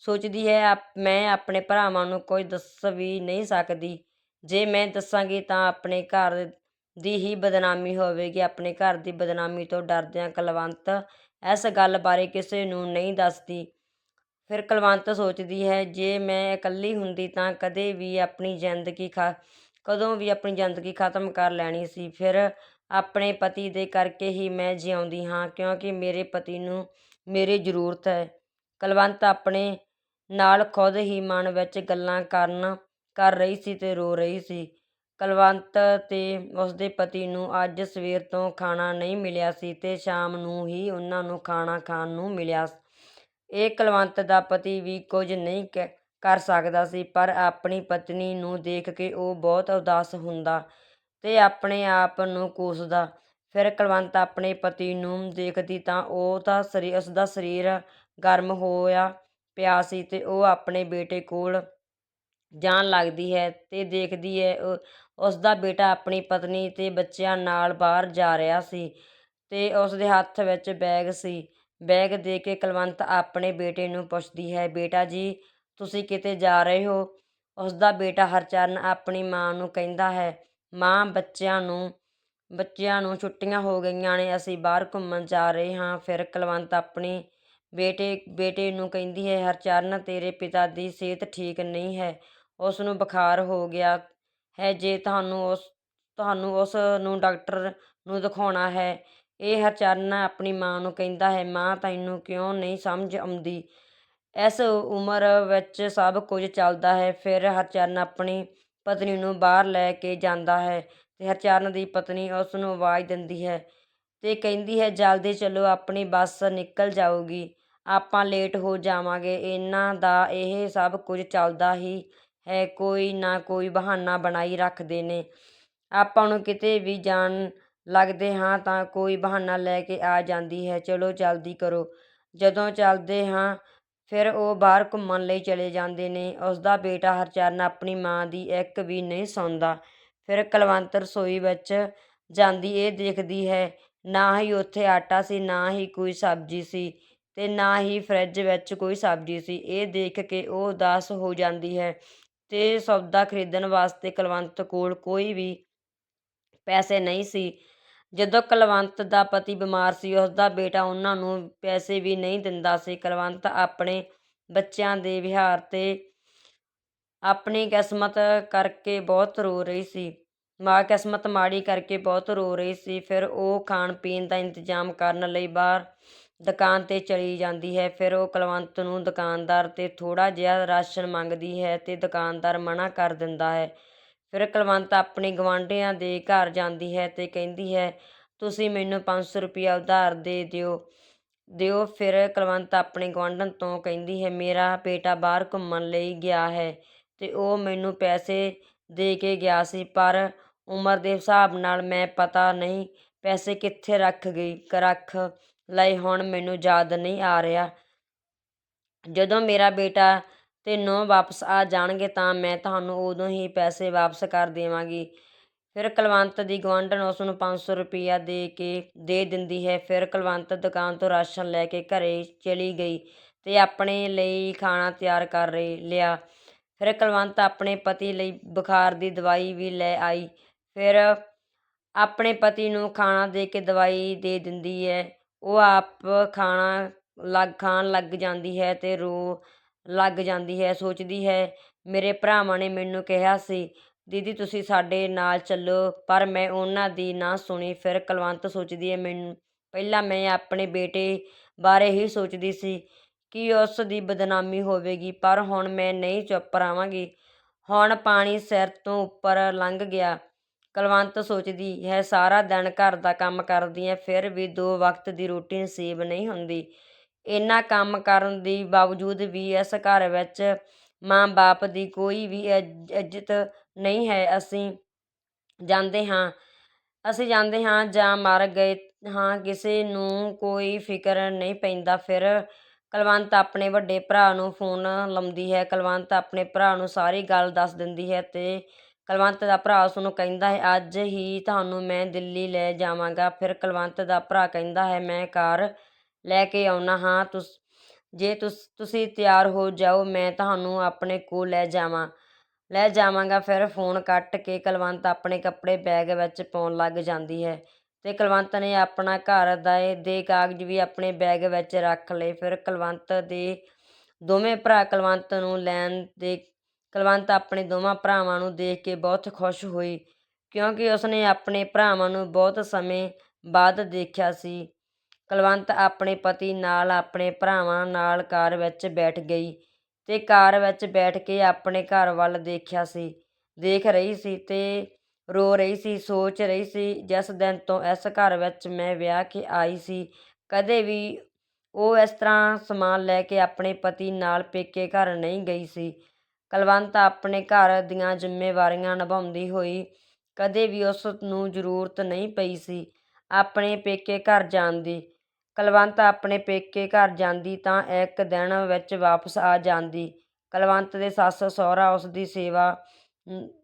ਸੋਚਦੀ ਹੈ ਮੈਂ ਆਪਣੇ ਭਰਾਵਾਂ ਨੂੰ ਕੁਝ ਦੱਸ ਵੀ ਨਹੀਂ ਸਕਦੀ। ਜੇ ਮੈਂ ਦੱਸਾਂਗੀ ਤਾਂ ਆਪਣੇ ਘਰ ਦੀ ਹੀ ਬਦਨਾਮੀ ਹੋਵੇਗੀ। ਆਪਣੇ ਘਰ ਦੀ ਬਦਨਾਮੀ ਤੋਂ ਡਰਦਿਆਂ ਕੁਲਵੰਤ ਇਸ ਗੱਲ ਬਾਰੇ ਕਿਸੇ ਨੂੰ ਨਹੀਂ ਦੱਸਦੀ। ਫਿਰ ਕੁਲਵੰਤ ਸੋਚਦੀ ਹੈ, ਜੇ ਮੈਂ ਇਕੱਲੀ ਹੁੰਦੀ ਤਾਂ ਕਦੇ ਵੀ ਆਪਣੀ ਜ਼ਿੰਦਗੀ ਖਾ, ਕਦੋਂ ਵੀ ਆਪਣੀ ਜ਼ਿੰਦਗੀ ਖਤਮ ਕਰ ਲੈਣੀ ਸੀ। ਫਿਰ ਆਪਣੇ ਪਤੀ ਦੇ ਕਰਕੇ ਹੀ ਮੈਂ ਜਿਉਂਦੀ ਹਾਂ, ਕਿਉਂਕਿ ਮੇਰੇ ਪਤੀ ਨੂੰ ਮੇਰੀ ਜ਼ਰੂਰਤ ਹੈ। ਕੁਲਵੰਤ ਆਪਣੇ ਨਾਲ ਖੁਦ ਹੀ ਮਨ ਵਿੱਚ ਗੱਲਾਂ ਕਰਨ ਕਰ ਰਹੀ ਸੀ ਤੇ ਰੋ ਰਹੀ ਸੀ। ਕੁਲਵੰਤ ਤੇ ਉਸਦੇ ਪਤੀ ਨੂੰ ਅੱਜ ਸਵੇਰ ਤੋਂ ਖਾਣਾ ਨਹੀਂ ਮਿਲਿਆ ਸੀ ਤੇ ਸ਼ਾਮ ਨੂੰ ਹੀ ਉਹਨਾਂ ਨੂੰ ਖਾਣਾ ਖਾਣ ਨੂੰ ਮਿਲਿਆ ਇਹ ਕੁਲਵੰਤ ਦਾ ਪਤੀ ਵੀ ਕੁਝ ਨਹੀਂ ਕ- ਕਰ ਸਕਦਾ ਸੀ, ਪਰ ਆਪਣੀ ਪਤਨੀ ਨੂੰ ਦੇਖ ਕੇ ਉਹ ਬਹੁਤ ਉਦਾਸ ਹੁੰਦਾ ਅਤੇ ਆਪਣੇ ਆਪ ਨੂੰ ਕੋਸਦਾ। ਫਿਰ ਕੁਲਵੰਤ ਆਪਣੇ ਪਤੀ ਨੂੰ ਦੇਖਦੀ ਤਾਂ ਉਹ ਤਾਂ ਸਰੀ, ਉਸਦਾ ਸਰੀਰ ਗਰਮ ਹੋਇਆ ਪਿਆ ਸੀ ਅਤੇ ਉਹ ਆਪਣੇ ਬੇਟੇ ਕੋਲ ਜਾਣ ਲੱਗਦੀ ਹੈ ਅਤੇ ਦੇਖਦੀ ਹੈ ਉਸਦਾ ਬੇਟਾ ਆਪਣੀ ਪਤਨੀ ਅਤੇ ਬੱਚਿਆਂ ਨਾਲ ਬਾਹਰ ਜਾ ਰਿਹਾ ਸੀ ਅਤੇ ਉਸਦੇ ਹੱਥ ਵਿੱਚ ਬੈਗ ਸੀ। ਬੈਗ ਦੇ ਕੇ ਕੁਲਵੰਤ ਆਪਣੇ ਬੇਟੇ ਨੂੰ ਪੁੱਛਦੀ ਹੈ, ਬੇਟਾ ਜੀ, ਤੁਸੀਂ ਕਿਤੇ ਜਾ ਰਹੇ ਹੋ? ਉਸਦਾ ਬੇਟਾ ਹਰਚਰਨ ਆਪਣੀ ਮਾਂ ਨੂੰ ਕਹਿੰਦਾ ਹੈ ਮਾਂ ਬੱਚਿਆਂ ਨੂੰ ਬੱਚਿਆਂ ਨੂੰ ਛੁੱਟੀਆਂ ਹੋ ਗਈਆਂ ਨੇ, ਅਸੀਂ ਬਾਹਰ ਘੁੰਮਣ ਜਾ ਰਹੇ ਹਾਂ। ਫਿਰ ਕੁਲਵੰਤ ਆਪਣੀ ਬੇਟੇ ਬੇਟੇ ਨੂੰ ਕਹਿੰਦੀ ਹੈ, ਹਰਚਰਨ, ਤੇਰੇ ਪਿਤਾ ਦੀ ਸਿਹਤ ਠੀਕ ਨਹੀਂ ਹੈ। ਉਸ ਨੂੰ ਬੁਖਾਰ ਹੋ ਗਿਆ ਹੈ। ਜੇ ਤੁਹਾਨੂੰ ਉਸ ਤੁਹਾਨੂੰ ਉਸ ਨੂੰ ਡਾਕਟਰ ਨੂੰ ਦਿਖਾਉਣਾ ਹੈ, ਇਹ ਹਰਚਰਨ ਆਪਣੀ ਮਾਂ ਨੂੰ ਕਹਿੰਦਾ ਹੈ, ਮਾਂ, ਤੈਨੂੰ ਕਿਉਂ ਨਹੀਂ ਸਮਝ ਆਉਂਦੀ? ਇਸ ਉਮਰ ਵਿੱਚ ਸਭ ਕੁਝ ਚੱਲਦਾ ਹੈ। ਫਿਰ ਹਰਚਰਨ ਆਪਣੀ ਪਤਨੀ ਨੂੰ ਬਾਹਰ ਲੈ ਕੇ ਜਾਂਦਾ ਹੈ ਅਤੇ ਹਰਚਰਨ ਦੀ ਪਤਨੀ ਉਸ ਨੂੰ ਆਵਾਜ਼ ਦਿੰਦੀ ਹੈ ਅਤੇ ਕਹਿੰਦੀ ਹੈ, ਜਲਦੀ ਚੱਲੋ, ਆਪਣੀ ਬੱਸ ਨਿਕਲ ਜਾਊਗੀ। ਆਪਾਂ ਲੇਟ ਹੋ ਜਾਵਾਂਗੇ। ਇਹਨਾਂ ਦਾ ਇਹ ਸਭ ਕੁਝ ਚੱਲਦਾ ਹੀ ਹੈ। ਕੋਈ ਨਾ ਕੋਈ ਬਹਾਨਾ ਬਣਾਈ ਰੱਖਦੇ ਨੇ। ਆਪਾਂ ਨੂੰ ਕਿਤੇ ਵੀ ਜਾਣ ਲੱਗਦੇ ਹਾਂ ਤਾਂ ਕੋਈ ਬਹਾਨਾ ਲੈ ਕੇ ਆ ਜਾਂਦੀ ਹੈ। ਚਲੋ, ਜਲਦੀ ਕਰੋ। ਜਦੋਂ ਚੱਲਦੇ ਹਾਂ ਫਿਰ ਉਹ ਬਾਹਰ ਘੁੰਮਣ ਲਈ ਚਲੇ ਜਾਂਦੇ ਨੇ। ਉਸ ਦਾ ਬੇਟਾ ਹਰਚਰਨ ਆਪਣੀ ਮਾਂ ਦੀ ਇੱਕ ਵੀ ਨਹੀਂ ਸੁਣਦਾ। ਫਿਰ ਕੁਲਵੰਤ ਰਸੋਈ ਵਿੱਚ ਜਾਂਦੀ, ਇਹ ਦੇਖਦੀ ਹੈ, ਨਾ ਹੀ ਉੱਥੇ ਆਟਾ ਸੀ, ਨਾ ਹੀ ਕੋਈ ਸਬਜ਼ੀ ਸੀ ਤੇ ਨਾ ਹੀ ਫਰਿੱਜ ਵਿੱਚ ਕੋਈ ਸਬਜ਼ੀ ਸੀ। ਇਹ ਦੇਖ ਕੇ ਉਹ ਉਦਾਸ ਹੋ ਜਾਂਦੀ ਹੈ ਤੇ ਸੌਦਾ ਖਰੀਦਣ ਵਾਸਤੇ ਕੁਲਵੰਤ ਕੋਲ ਕੋਈ ਵੀ ਪੈਸੇ ਨਹੀਂ ਸੀ। ਜਦੋਂ ਕੁਲਵੰਤ ਦਾ ਪਤੀ ਬਿਮਾਰ ਸੀ ਉਸ ਦਾ ਬੇਟਾ ਉਹਨਾਂ ਨੂੰ ਪੈਸੇ ਵੀ ਨਹੀਂ ਦਿੰਦਾ ਸੀ। ਕੁਲਵੰਤ ਆਪਣੇ ਬੱਚਿਆਂ ਦੇ ਵਿਹਾਰ ਤੇ ਆਪਣੀ ਕਿਸਮਤ ਕਰਕੇ ਬਹੁਤ ਰੋ ਰਹੀ ਸੀ। ਮਾਂ ਕਿਸਮਤ ਮਾੜੀ ਕਰਕੇ ਬਹੁਤ ਰੋ ਰਹੀ ਸੀ। ਫਿਰ ਉਹ ਖਾਣ ਪੀਣ ਦਾ ਇੰਤਜ਼ਾਮ ਕਰਨ ਲਈ ਬਾਹਰ ਦੁਕਾਨ ਤੇ ਚਲੀ ਜਾਂਦੀ ਹੈ। ਫਿਰ ਉਹ ਕੁਲਵੰਤ ਨੂੰ ਦੁਕਾਨਦਾਰ ਤੇ ਥੋੜਾ ਜਿਹਾ ਰਾਸ਼ਨ ਮੰਗਦੀ ਹੈ ਤੇ ਦੁਕਾਨਦਾਰ ਮਨਾ ਕਰ ਦਿੰਦਾ ਹੈ। ਫਿਰ ਕੁਲਵੰਤ ਆਪਣੇ ਗਵਾਂਢੀਆਂ ਦੇ ਘਰ ਜਾਂਦੀ ਹੈ ਤੇ ਕਹਿੰਦੀ ਹੈ, ਤੁਸੀਂ ਮੈਨੂੰ 500 ਰੁਪਇਆ ਉਧਾਰ ਦੇ ਦਿਓ। ਦਿਓ, ਫਿਰ ਕੁਲਵੰਤ ਆਪਣੇ ਗੁਆਂਢਣ ਤੋਂ ਕਹਿੰਦੀ ਹੈ, ਮੇਰਾ ਬੇਟਾ ਬਾਹਰ ਘੁੰਮਣ ਲਈ ਗਿਆ ਹੈ ਤੇ ਉਹ ਮੈਨੂੰ ਪੈਸੇ ਦੇ ਕੇ ਗਿਆ ਸੀ, ਪਰ ਉਮਰ ਦੇ ਹਿਸਾਬ ਨਾਲ ਮੈਂ ਪਤਾ ਨਹੀਂ ਪੈਸੇ ਕਿੱਥੇ ਰੱਖ ਗਈ, ਰੱਖ ਲਏ ਹੁਣ ਮੈਨੂੰ ਯਾਦ ਨਹੀਂ ਆ ਰਿਹਾ। ਜਦੋਂ ਮੇਰਾ ਬੇਟਾ ਅਤੇ ਨੂੰਹ ਵਾਪਸ ਆ ਜਾਣਗੇ ਤਾਂ ਮੈਂ ਤੁਹਾਨੂੰ ਉਦੋਂ ਹੀ ਪੈਸੇ ਵਾਪਸ ਕਰ ਦੇਵਾਂਗੀ। ਫਿਰ ਕੁਲਵੰਤ ਦੀ ਗੁਆਂਢਣ ਉਸ ਨੂੰ ਪੰਜ ਸੌ ਰੁਪਈਆ ਦੇ ਕੇ ਦੇ ਦਿੰਦੀ ਹੈ। ਫਿਰ ਕੁਲਵੰਤ ਦੁਕਾਨ ਤੋਂ ਰਾਸ਼ਨ ਲੈ ਕੇ ਘਰੇ ਚਲੀ ਗਈ ਅਤੇ ਆਪਣੇ ਲਈ ਖਾਣਾ ਤਿਆਰ ਕਰ ਰਹੀ ਲਿਆ। ਫਿਰ ਕੁਲਵੰਤ ਆਪਣੇ ਪਤੀ ਲਈ ਬੁਖਾਰ ਦੀ ਦਵਾਈ ਵੀ ਲੈ ਆਈ। ਫਿਰ ਆਪਣੇ ਪਤੀ ਨੂੰ ਖਾਣਾ ਦੇ ਕੇ ਦਵਾਈ ਦੇ ਦਿੰਦੀ ਹੈ। ਉਹ ਆਪ ਖਾਣਾ ਲੱਗ, ਖਾਣ ਲੱਗ ਜਾਂਦੀ ਹੈ ਅਤੇ ਰੋ ਲੱਗ ਜਾਂਦੀ ਹੈ, ਸੋਚਦੀ ਹੈ। ਮੇਰੇ ਭਰਾਵਾਂ ਨੇ ਮੈਨੂੰ ਕਿਹਾ ਸੀ, ਦੀਦੀ, ਤੁਸੀਂ ਸਾਡੇ ਨਾਲ ਚੱਲੋ, ਪਰ ਮੈਂ ਉਹਨਾਂ ਦੀ ਨਾ ਸੁਣੀ। ਫਿਰ ਕੁਲਵੰਤ ਸੋਚਦੀ ਹੈ, ਮੈਨੂੰ, ਪਹਿਲਾਂ ਮੈਂ ਆਪਣੇ ਬੇਟੇ ਬਾਰੇ ਹੀ ਸੋਚਦੀ ਸੀ ਕਿ ਉਸ ਦੀ ਬਦਨਾਮੀ ਹੋਵੇਗੀ, ਪਰ ਹੁਣ ਮੈਂ ਨਹੀਂ ਚੁੱਪ ਰਹਾਂਗੀ। ਹੁਣ ਪਾਣੀ ਸਿਰ ਤੋਂ ਉੱਪਰ ਲੰਘ ਗਿਆ। ਕੁਲਵੰਤ ਸੋਚਦੀ ਹੈ, ਸਾਰਾ ਦਿਨ ਘਰ ਦਾ ਕੰਮ ਕਰਦੀ ਹੈ, ਫਿਰ ਵੀ ਦੋ ਵਕਤ ਦੀ ਰੋਟੀ ਨਸੀਬ ਨਹੀਂ ਹੁੰਦੀ। ਇੰਨਾ ਕੰਮ ਕਰਨ ਦੇ ਬਾਵਜੂਦ ਵੀ ਇਸ ਘਰ ਵਿੱਚ ਮਾਂ ਬਾਪ ਦੀ ਕੋਈ ਵੀ ਇੱਜ- ਇੱਜ਼ਤ ਨਹੀਂ ਹੈ। ਅਸੀਂ ਜਾਂਦੇ ਹਾਂ, ਅਸੀਂ ਜਾਂਦੇ ਹਾਂ ਜਾਂ ਮਰ ਗਏ ਹਾਂ, ਕਿਸੇ ਨੂੰ ਕੋਈ ਫਿਕਰ ਨਹੀਂ ਪੈਂਦਾ। ਫਿਰ ਕੁਲਵੰਤ ਆਪਣੇ ਵੱਡੇ ਭਰਾ ਨੂੰ ਫੋਨ ਲਾਉਂਦੀ ਹੈ। ਕੁਲਵੰਤ ਆਪਣੇ ਭਰਾ ਨੂੰ ਸਾਰੀ ਗੱਲ ਦੱਸ ਦਿੰਦੀ ਹੈ ਤੇ ਕੁਲਵੰਤ ਦਾ ਭਰਾ ਉਸ ਨੂੰ ਕਹਿੰਦਾ ਹੈ, ਅੱਜ ਹੀ ਤੁਹਾਨੂੰ ਮੈਂ ਦਿੱਲੀ ਲੈ ਜਾਵਾਂਗਾ। ਫਿਰ ਕੁਲਵੰਤ ਦਾ ਭਰਾ ਕਹਿੰਦਾ ਹੈ, ਮੈਂ ਕਾਰ ਲੈ ਕੇ ਆਉਣਾ ਹਾਂ, ਤੁਸ, ਜੇ ਤੁਸ, ਤੁਸੀਂ ਤਿਆਰ ਹੋ ਜਾਓ, ਮੈਂ ਤੁਹਾਨੂੰ ਆਪਣੇ ਕੋਲ ਲੈ ਜਾਵਾਂ। ਲੈ ਜਾਵਾਂਗਾ, ਫਿਰ ਫੋਨ ਕੱਟ ਕੇ ਕੁਲਵੰਤ ਆਪਣੇ ਕੱਪੜੇ ਬੈਗ ਵਿੱਚ ਪਾਉਣ ਲੱਗ ਜਾਂਦੀ ਹੈ ਤੇ ਕੁਲਵੰਤ ਨੇ ਆਪਣਾ ਘਰ ਦਾ ਦੇ ਕਾਗਜ਼ ਵੀ ਆਪਣੇ ਬੈਗ ਵਿੱਚ ਰੱਖ ਲਏ। ਫਿਰ ਕੁਲਵੰਤ ਦੇ ਦੋਵੇਂ ਭਰਾ ਕੁਲਵੰਤ ਨੂੰ ਲੈਣ ਦੇ, ਕੁਲਵੰਤ ਆਪਣੇ ਦੋਵਾਂ ਭਰਾਵਾਂ ਨੂੰ ਦੇਖ ਕੇ ਬਹੁਤ ਖੁਸ਼ ਹੋਈ, ਕਿਉਂਕਿ ਉਸਨੇ ਆਪਣੇ ਭਰਾਵਾਂ ਨੂੰ ਬਹੁਤ ਸਮੇਂ ਬਾਅਦ ਦੇਖਿਆ ਸੀ। ਕੁਲਵੰਤ ਆਪਣੇ ਪਤੀ ਨਾਲ ਆਪਣੇ ਭਰਾਵਾਂ ਨਾਲ ਕਾਰ ਵਿੱਚ ਬੈਠ ਗਈ ਅਤੇ ਕਾਰ ਵਿੱਚ ਬੈਠ ਕੇ ਆਪਣੇ ਘਰ ਵੱਲ ਦੇਖਿਆ ਸੀ। ਦੇਖ ਰਹੀ ਸੀ ਅਤੇ ਰੋ ਰਹੀ ਸੀ, ਸੋਚ ਰਹੀ ਸੀ, ਜਿਸ ਦਿਨ ਤੋਂ ਇਸ ਘਰ ਵਿੱਚ ਮੈਂ ਵਿਆਹ ਕੇ ਆਈ ਸੀ, ਕਦੇ ਵੀ ਉਹ ਇਸ ਤਰ੍ਹਾਂ ਸਮਾਨ ਲੈ ਕੇ ਆਪਣੇ ਪਤੀ ਨਾਲ ਪੇਕੇ ਘਰ ਨਹੀਂ ਗਈ ਸੀ। ਕੁਲਵੰਤ ਆਪਣੇ ਘਰ ਦੀਆਂ ਜ਼ਿੰਮੇਵਾਰੀਆਂ ਨਿਭਾਉਂਦੀ ਹੋਈ ਕਦੇ ਵੀ ਉਸ ਨੂੰ ਜ਼ਰੂਰਤ ਨਹੀਂ ਪਈ ਸੀ, ਆਪਣੇ ਪੇਕੇ ਘਰ ਜਾਣ ਦੀ। ਕੁਲਵੰਤ ਆਪਣੇ ਪੇਕੇ ਘਰ ਜਾਂਦੀ ਤਾਂ ਇੱਕ ਦਿਨ ਵਿੱਚ ਵਾਪਸ ਆ ਜਾਂਦੀ। ਕੁਲਵੰਤ ਦੇ ਸੱਸ ਸਹੁਰਾ ਉਸ ਦੀ ਸੇਵਾ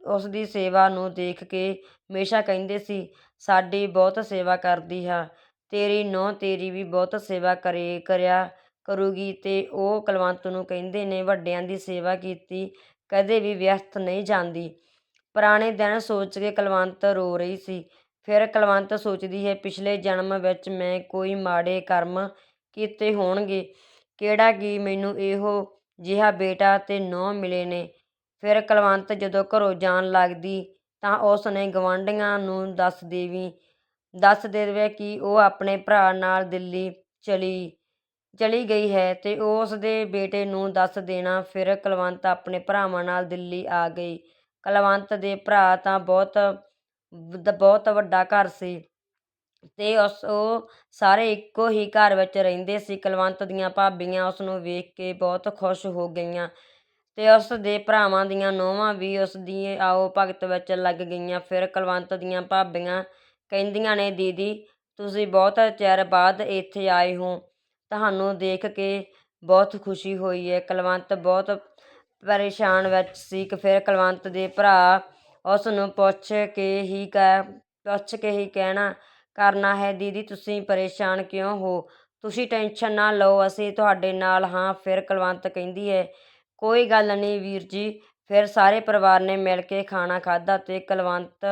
ਉਸ ਦੀ ਸੇਵਾ ਨੂੰ ਦੇਖ ਕੇ ਹਮੇਸ਼ਾ ਕਹਿੰਦੇ ਸੀ, ਸਾਡੀ ਬਹੁਤ ਸੇਵਾ ਕਰਦੀ ਹੈ ਤੇਰੀ ਨੂੰਹ ਤੇਰੀ ਵੀ ਬਹੁਤ ਸੇਵਾ ਕਰੇ, ਕਰਿਆ ਕਰੂਗੀ। ਤੇ ਉਹ ਕੁਲਵੰਤ ਨੂੰ ਕਹਿੰਦੇ ਨੇ, ਵੱਡਿਆਂ ਦੀ ਸੇਵਾ ਕੀਤੀ, ਕਦੇ ਵੀ ਵਿਅਰਥ ਨਹੀਂ ਜਾਂਦੀ। ਪੁਰਾਣੇ ਦਿਨ ਸੋਚ ਕੇ ਕੁਲਵੰਤ ਰੋ ਰਹੀ ਸੀ। ਫਿਰ ਕੁਲਵੰਤ ਸੋਚਦੀ ਹੈ, ਪਿਛਲੇ ਜਨਮ ਵਿੱਚ ਮੈਂ ਕੋਈ ਮਾੜੇ ਕਰਮ ਕੀਤੇ ਹੋਣਗੇ। ਕਿਹੜਾ ਕਿ ਮੈਨੂੰ ਇਹੋ ਜਿਹਾ ਬੇਟਾ ਤੇ ਨੌ ਮਿਲੇ ਨੇ। ਫਿਰ ਕੁਲਵੰਤ ਜਦੋਂ ਘਰੋਂ ਜਾਣ ਲੱਗਦੀ ਤਾਂ ਉਸ ਨੇ ਗਵਾਂਢੀਆਂ ਨੂੰ ਦੱਸ ਦੇਵੀ, ਦੱਸ ਦੇਵੇ ਕਿ ਉਹ ਆਪਣੇ ਭਰਾ ਨਾਲ ਦਿੱਲੀ ਚਲੀ ਚਲੀ ਗਈ ਹੈ ਤੇ ਉਸ ਦੇ ਬੇਟੇ ਨੂੰ ਦੱਸ ਦੇਣਾ। ਫਿਰ ਕੁਲਵੰਤ ਆਪਣੇ ਭਰਾਵਾਂ ਨਾਲ ਦਿੱਲੀ ਆ ਗਈ। ਕੁਲਵੰਤ ਦੇ ਭਰਾ ਤਾਂ ਬਹੁਤ ਬਹੁਤ ਵੱਡਾ ਘਰ ਸੀ। ਅਤੇ ਉਸ, ਉਹ ਸਾਰੇ ਇੱਕੋ ਹੀ ਘਰ ਵਿੱਚ ਰਹਿੰਦੇ ਸੀ। ਕੁਲਵੰਤ ਦੀਆਂ ਭਾਬੀਆਂ ਉਸ ਨੂੰ ਵੇਖ ਕੇ ਬਹੁਤ ਖੁਸ਼ ਹੋ ਗਈਆਂ ਅਤੇ ਉਸ ਦੇ ਭਰਾਵਾਂ ਦੀਆਂ ਨੂੰਹਾਂ ਵੀ ਉਸ ਦੀ ਆਓ ਭਗਤ ਵਿੱਚ ਲੱਗ ਗਈਆਂ। ਫਿਰ ਕੁਲਵੰਤ ਦੀਆਂ ਭਾਬੀਆਂ ਕਹਿੰਦੀਆਂ ਨੇ, ਦੀਦੀ, ਤੁਸੀਂ ਬਹੁਤ ਚਿਰ ਬਾਅਦ ਇੱਥੇ ਆਏ ਹੋ। ਤੁਹਾਨੂੰ ਦੇਖ ਕੇ ਬਹੁਤ ਖੁਸ਼ੀ ਹੋਈ ਹੈ। ਕੁਲਵੰਤ ਬਹੁਤ ਪਰੇਸ਼ਾਨ ਵਿੱਚ ਸੀ। ਕਿ ਫਿਰ ਕੁਲਵੰਤ ਦੇ ਭਰਾ ਉਸ ਨੂੰ ਪੁੱਛ ਕੇ ਹੀ ਕਹਿ, ਪੁੱਛ ਕੇ ਹੀ ਕਹਿਣਾ, ਕਰਨਾ ਹੈ, ਦੀਦੀ ਤੁਸੀਂ ਪਰੇਸ਼ਾਨ ਕਿਉਂ ਹੋ? ਤੁਸੀਂ ਟੈਨਸ਼ਨ ਨਾ ਲਓ, ਅਸੀਂ ਤੁਹਾਡੇ ਨਾਲ ਹਾਂ, ਫਿਰ ਕੁਲਵੰਤ ਕਹਿੰਦੀ ਹੈ। ਕੋਈ ਗੱਲ ਨਹੀਂ ਵੀਰ ਜੀ, ਫਿਰ ਸਾਰੇ ਪਰਿਵਾਰ ਨੇ ਮਿਲ ਕੇ ਖਾਣਾ ਖਾਧਾ ਤੇ ਕੁਲਵੰਤ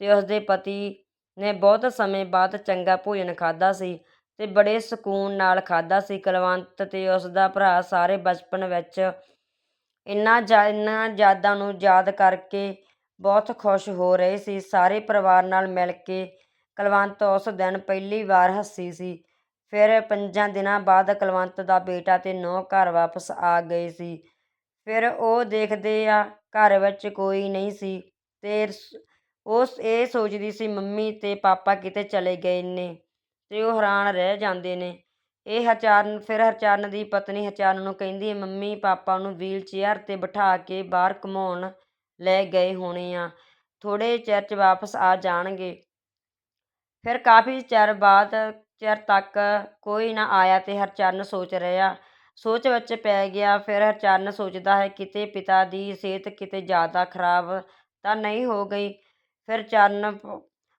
ਤੇ ਉਸਦੇ ਪਤੀ ਨੇ ਬਹੁਤ ਸਮੇਂ ਬਾਅਦ ਚੰਗਾ ਭੋਜਨ ਖਾਧਾ ਸੀ ਤੇ ਬੜੇ ਸਕੂਨ ਨਾਲ ਖਾਧਾ ਸੀ। ਕੁਲਵੰਤ ਤੇ ਉਸਦਾ ਭਰਾ ਸਾਰੇ ਬਚਪਨ ਵਿੱਚ ਇਨ੍ਹਾਂ ਜਾ ਇਨ੍ਹਾਂ ਯਾਦਾਂ ਨੂੰ ਯਾਦ ਕਰਕੇ ਬਹੁਤ ਖੁਸ਼ ਹੋ ਰਹੇ ਸੀ। ਸਾਰੇ ਪਰਿਵਾਰ ਨਾਲ ਮਿਲ ਕੇ ਕੁਲਵੰਤ ਉਸ ਦਿਨ ਪਹਿਲੀ ਵਾਰ ਹੱਸੀ ਸੀ। ਫਿਰ ਪੰਜਾਂ ਦਿਨਾਂ ਬਾਅਦ ਕੁਲਵੰਤ ਦਾ ਬੇਟਾ ਤੇ ਨੂੰਹ ਘਰ ਵਾਪਸ ਆ ਗਏ ਸੀ। ਫਿਰ ਉਹ ਦੇਖਦੇ ਆ, ਘਰ ਵਿੱਚ ਕੋਈ ਨਹੀਂ ਸੀ ਤੇ ਸ- ਉਹ ਇਹ ਸੋਚਦੀ ਸੀ, ਮੰਮੀ ਤੇ ਪਾਪਾ ਕਿਤੇ ਚਲੇ ਗਏ ਨੇ ਤੇ ਉਹ ਹੈਰਾਨ ਰਹਿ ਜਾਂਦੇ ਨੇ। ਇਹ ਹਰਚਰਨ ਫਿਰ ਹਰਚਰਨ ਦੀ ਪਤਨੀ ਹਰਚਰਨ ਨੂੰ ਕਹਿੰਦੀ ਹੈ, ਮੰਮੀ, ਪਾਪਾ ਨੂੰ ਵੀਲ ਚੇਅਰ ਤੇ ਬਿਠਾ ਕੇ ਬਾਹਰ ਘੁਮਾਉਣ ਲੈ ਗਏ ਹੋਣੇ ਆ ਥੋੜੇ ਚਿਰ ਚ ਵਾਪਸ ਆ ਜਾਣਗੇ। ਫਿਰ ਕਾਫੀ ਚਿਰ ਬਾਅਦ, ਚਿਰ ਤੱਕ ਕੋਈ ਨਾ ਆਇਆ ਤੇ ਹਰਚਰਨ ਸੋਚ ਰਿਹਾ। ਸੋਚ ਵਿੱਚ ਪੈ ਗਿਆ, ਫਿਰ ਹਰਚਰਨ ਸੋਚਦਾ ਹੈ ਕਿਤੇ ਪਿਤਾ ਦੀ ਸਿਹਤ ਕਿਤੇ ਜ਼ਿਆਦਾ ਖਰਾਬ ਤਾਂ ਨਹੀਂ ਹੋ ਗਈ। ਫਿਰ ਚਰਨ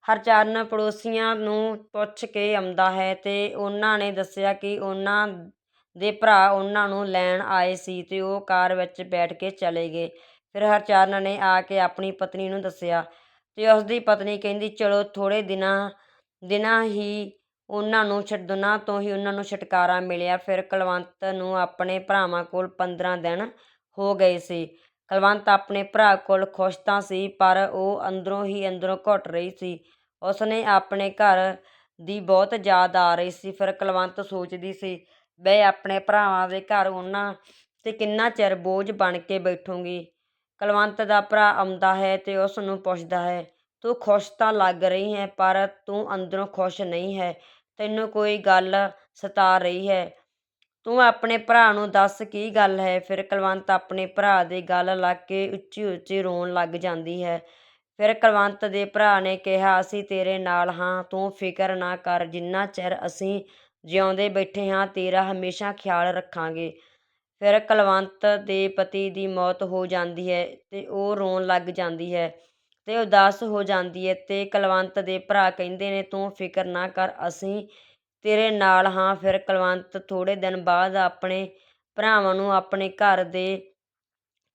ਹਰਚਰਨ ਪੜੋਸੀਆਂ ਨੂੰ ਪੁੱਛ ਕੇ ਆਉਂਦਾ ਹੈ ਤੇ ਉਹਨਾਂ ਨੇ ਦੱਸਿਆ ਕਿ ਉਹਨਾਂ ਦੇ ਭਰਾ ਉਹਨਾਂ ਨੂੰ ਲੈਣ ਆਏ ਸੀ ਤੇ ਉਹ ਕਾਰ ਵਿੱਚ ਬੈਠ ਕੇ ਚਲੇ ਗਏ। ਫਿਰ ਹਰਚਰਨ ਨੇ ਆ ਕੇ ਆਪਣੀ ਪਤਨੀ ਨੂੰ ਦੱਸਿਆ ਅਤੇ ਉਸ ਦੀ ਪਤਨੀ ਕਹਿੰਦੀ, ਚਲੋ, ਥੋੜ੍ਹੇ ਦਿਨਾਂ ਦਿਨਾਂ ਹੀ ਉਹਨਾਂ ਨੂੰ ਛੱਡਣਾ ਤੋਂ ਹੀ ਉਹਨਾਂ ਨੂੰ ਛੁਟਕਾਰਾ ਮਿਲਿਆ। ਫਿਰ ਕੁਲਵੰਤ ਨੂੰ ਆਪਣੇ ਭਰਾਵਾਂ ਕੋਲ 15 ਦਿਨ ਹੋ ਗਏ ਸੀ। ਕੁਲਵੰਤ ਆਪਣੇ ਭਰਾ ਕੋਲ ਖੁਸ਼ ਤਾਂ ਸੀ, ਪਰ ਉਹ ਅੰਦਰੋਂ ਹੀ ਅੰਦਰੋਂ ਘੁੱਟ ਰਹੀ ਸੀ। ਉਸਨੇ ਆਪਣੇ ਘਰ ਦੀ ਬਹੁਤ ਯਾਦ ਆ ਰਹੀ ਸੀ। ਫਿਰ ਕੁਲਵੰਤ ਸੋਚਦੀ ਸੀ ਮੈਂ ਆਪਣੇ ਭਰਾਵਾਂ ਦੇ ਘਰ ਉਹਨਾਂ ਤੇ ਕਿੰਨਾ ਚਿਰ ਬੋਝ ਬਣ ਕੇ ਬੈਠੂੰਗੀ? ਕੁਲਵੰਤ ਦਾ ਭਰਾ ਆਉਂਦਾ ਹੈ ਤੇ ਉਸ ਨੂੰ ਪੁੱਛਦਾ ਹੈ, ਤੂੰ ਖੁਸ਼ ਤਾਂ ਲੱਗ ਰਹੀ ਹੈ, ਪਰ ਤੂੰ ਅੰਦਰੋਂ ਖੁਸ਼ ਨਹੀਂ ਹੈ। ਤੈਨੂੰ ਕੋਈ ਗੱਲ ਸਤਾ ਰਹੀ ਹੈ। ਤੂੰ ਆਪਣੇ ਭਰਾ ਨੂੰ ਦੱਸ ਕੀ ਗੱਲ ਹੈ? ਫਿਰ ਕੁਲਵੰਤ ਆਪਣੇ ਭਰਾ ਦੇ ਗੱਲ ਲੱਗ ਕੇ ਉੱਚੀ ਉੱਚੀ ਰੋਣ ਲੱਗ ਜਾਂਦੀ ਹੈ। ਫਿਰ ਕੁਲਵੰਤ ਦੇ ਭਰਾ ਨੇ ਕਿਹਾ, ਅਸੀਂ ਤੇਰੇ ਨਾਲ ਹਾਂ, ਤੂੰ ਫਿਕਰ ਨਾ ਕਰ। ਜਿੰਨਾ ਚਿਰ ਅਸੀਂ ਜਿਉਂਦੇ ਬੈਠੇ ਹਾਂ, ਤੇਰਾ ਹਮੇਸ਼ਾ ਖਿਆਲ ਰੱਖਾਂਗੇ। ਫਿਰ ਕੁਲਵੰਤ ਦੇ ਪਤੀ ਦੀ ਮੌਤ ਹੋ ਜਾਂਦੀ ਹੈ ਤੇ ਉਹ ਰੋਣ ਲੱਗ ਜਾਂਦੀ ਹੈ ਤੇ ਉਦਾਸ ਹੋ ਜਾਂਦੀ ਹੈ ਤੇ ਕੁਲਵੰਤ ਦੇ ਭਰਾ ਕਹਿੰਦੇ ਨੇ, ਤੂੰ ਫਿਕਰ ਨਾ ਕਰ, ਅਸੀਂ ਤੇਰੇ ਨਾਲ ਹਾਂ। ਫਿਰ ਕੁਲਵੰਤ ਥੋੜੇ ਦਿਨ ਬਾਅਦ ਆਪਣੇ ਭਰਾਵਾਂ ਨੂੰ ਆਪਣੇ ਘਰ ਦੇ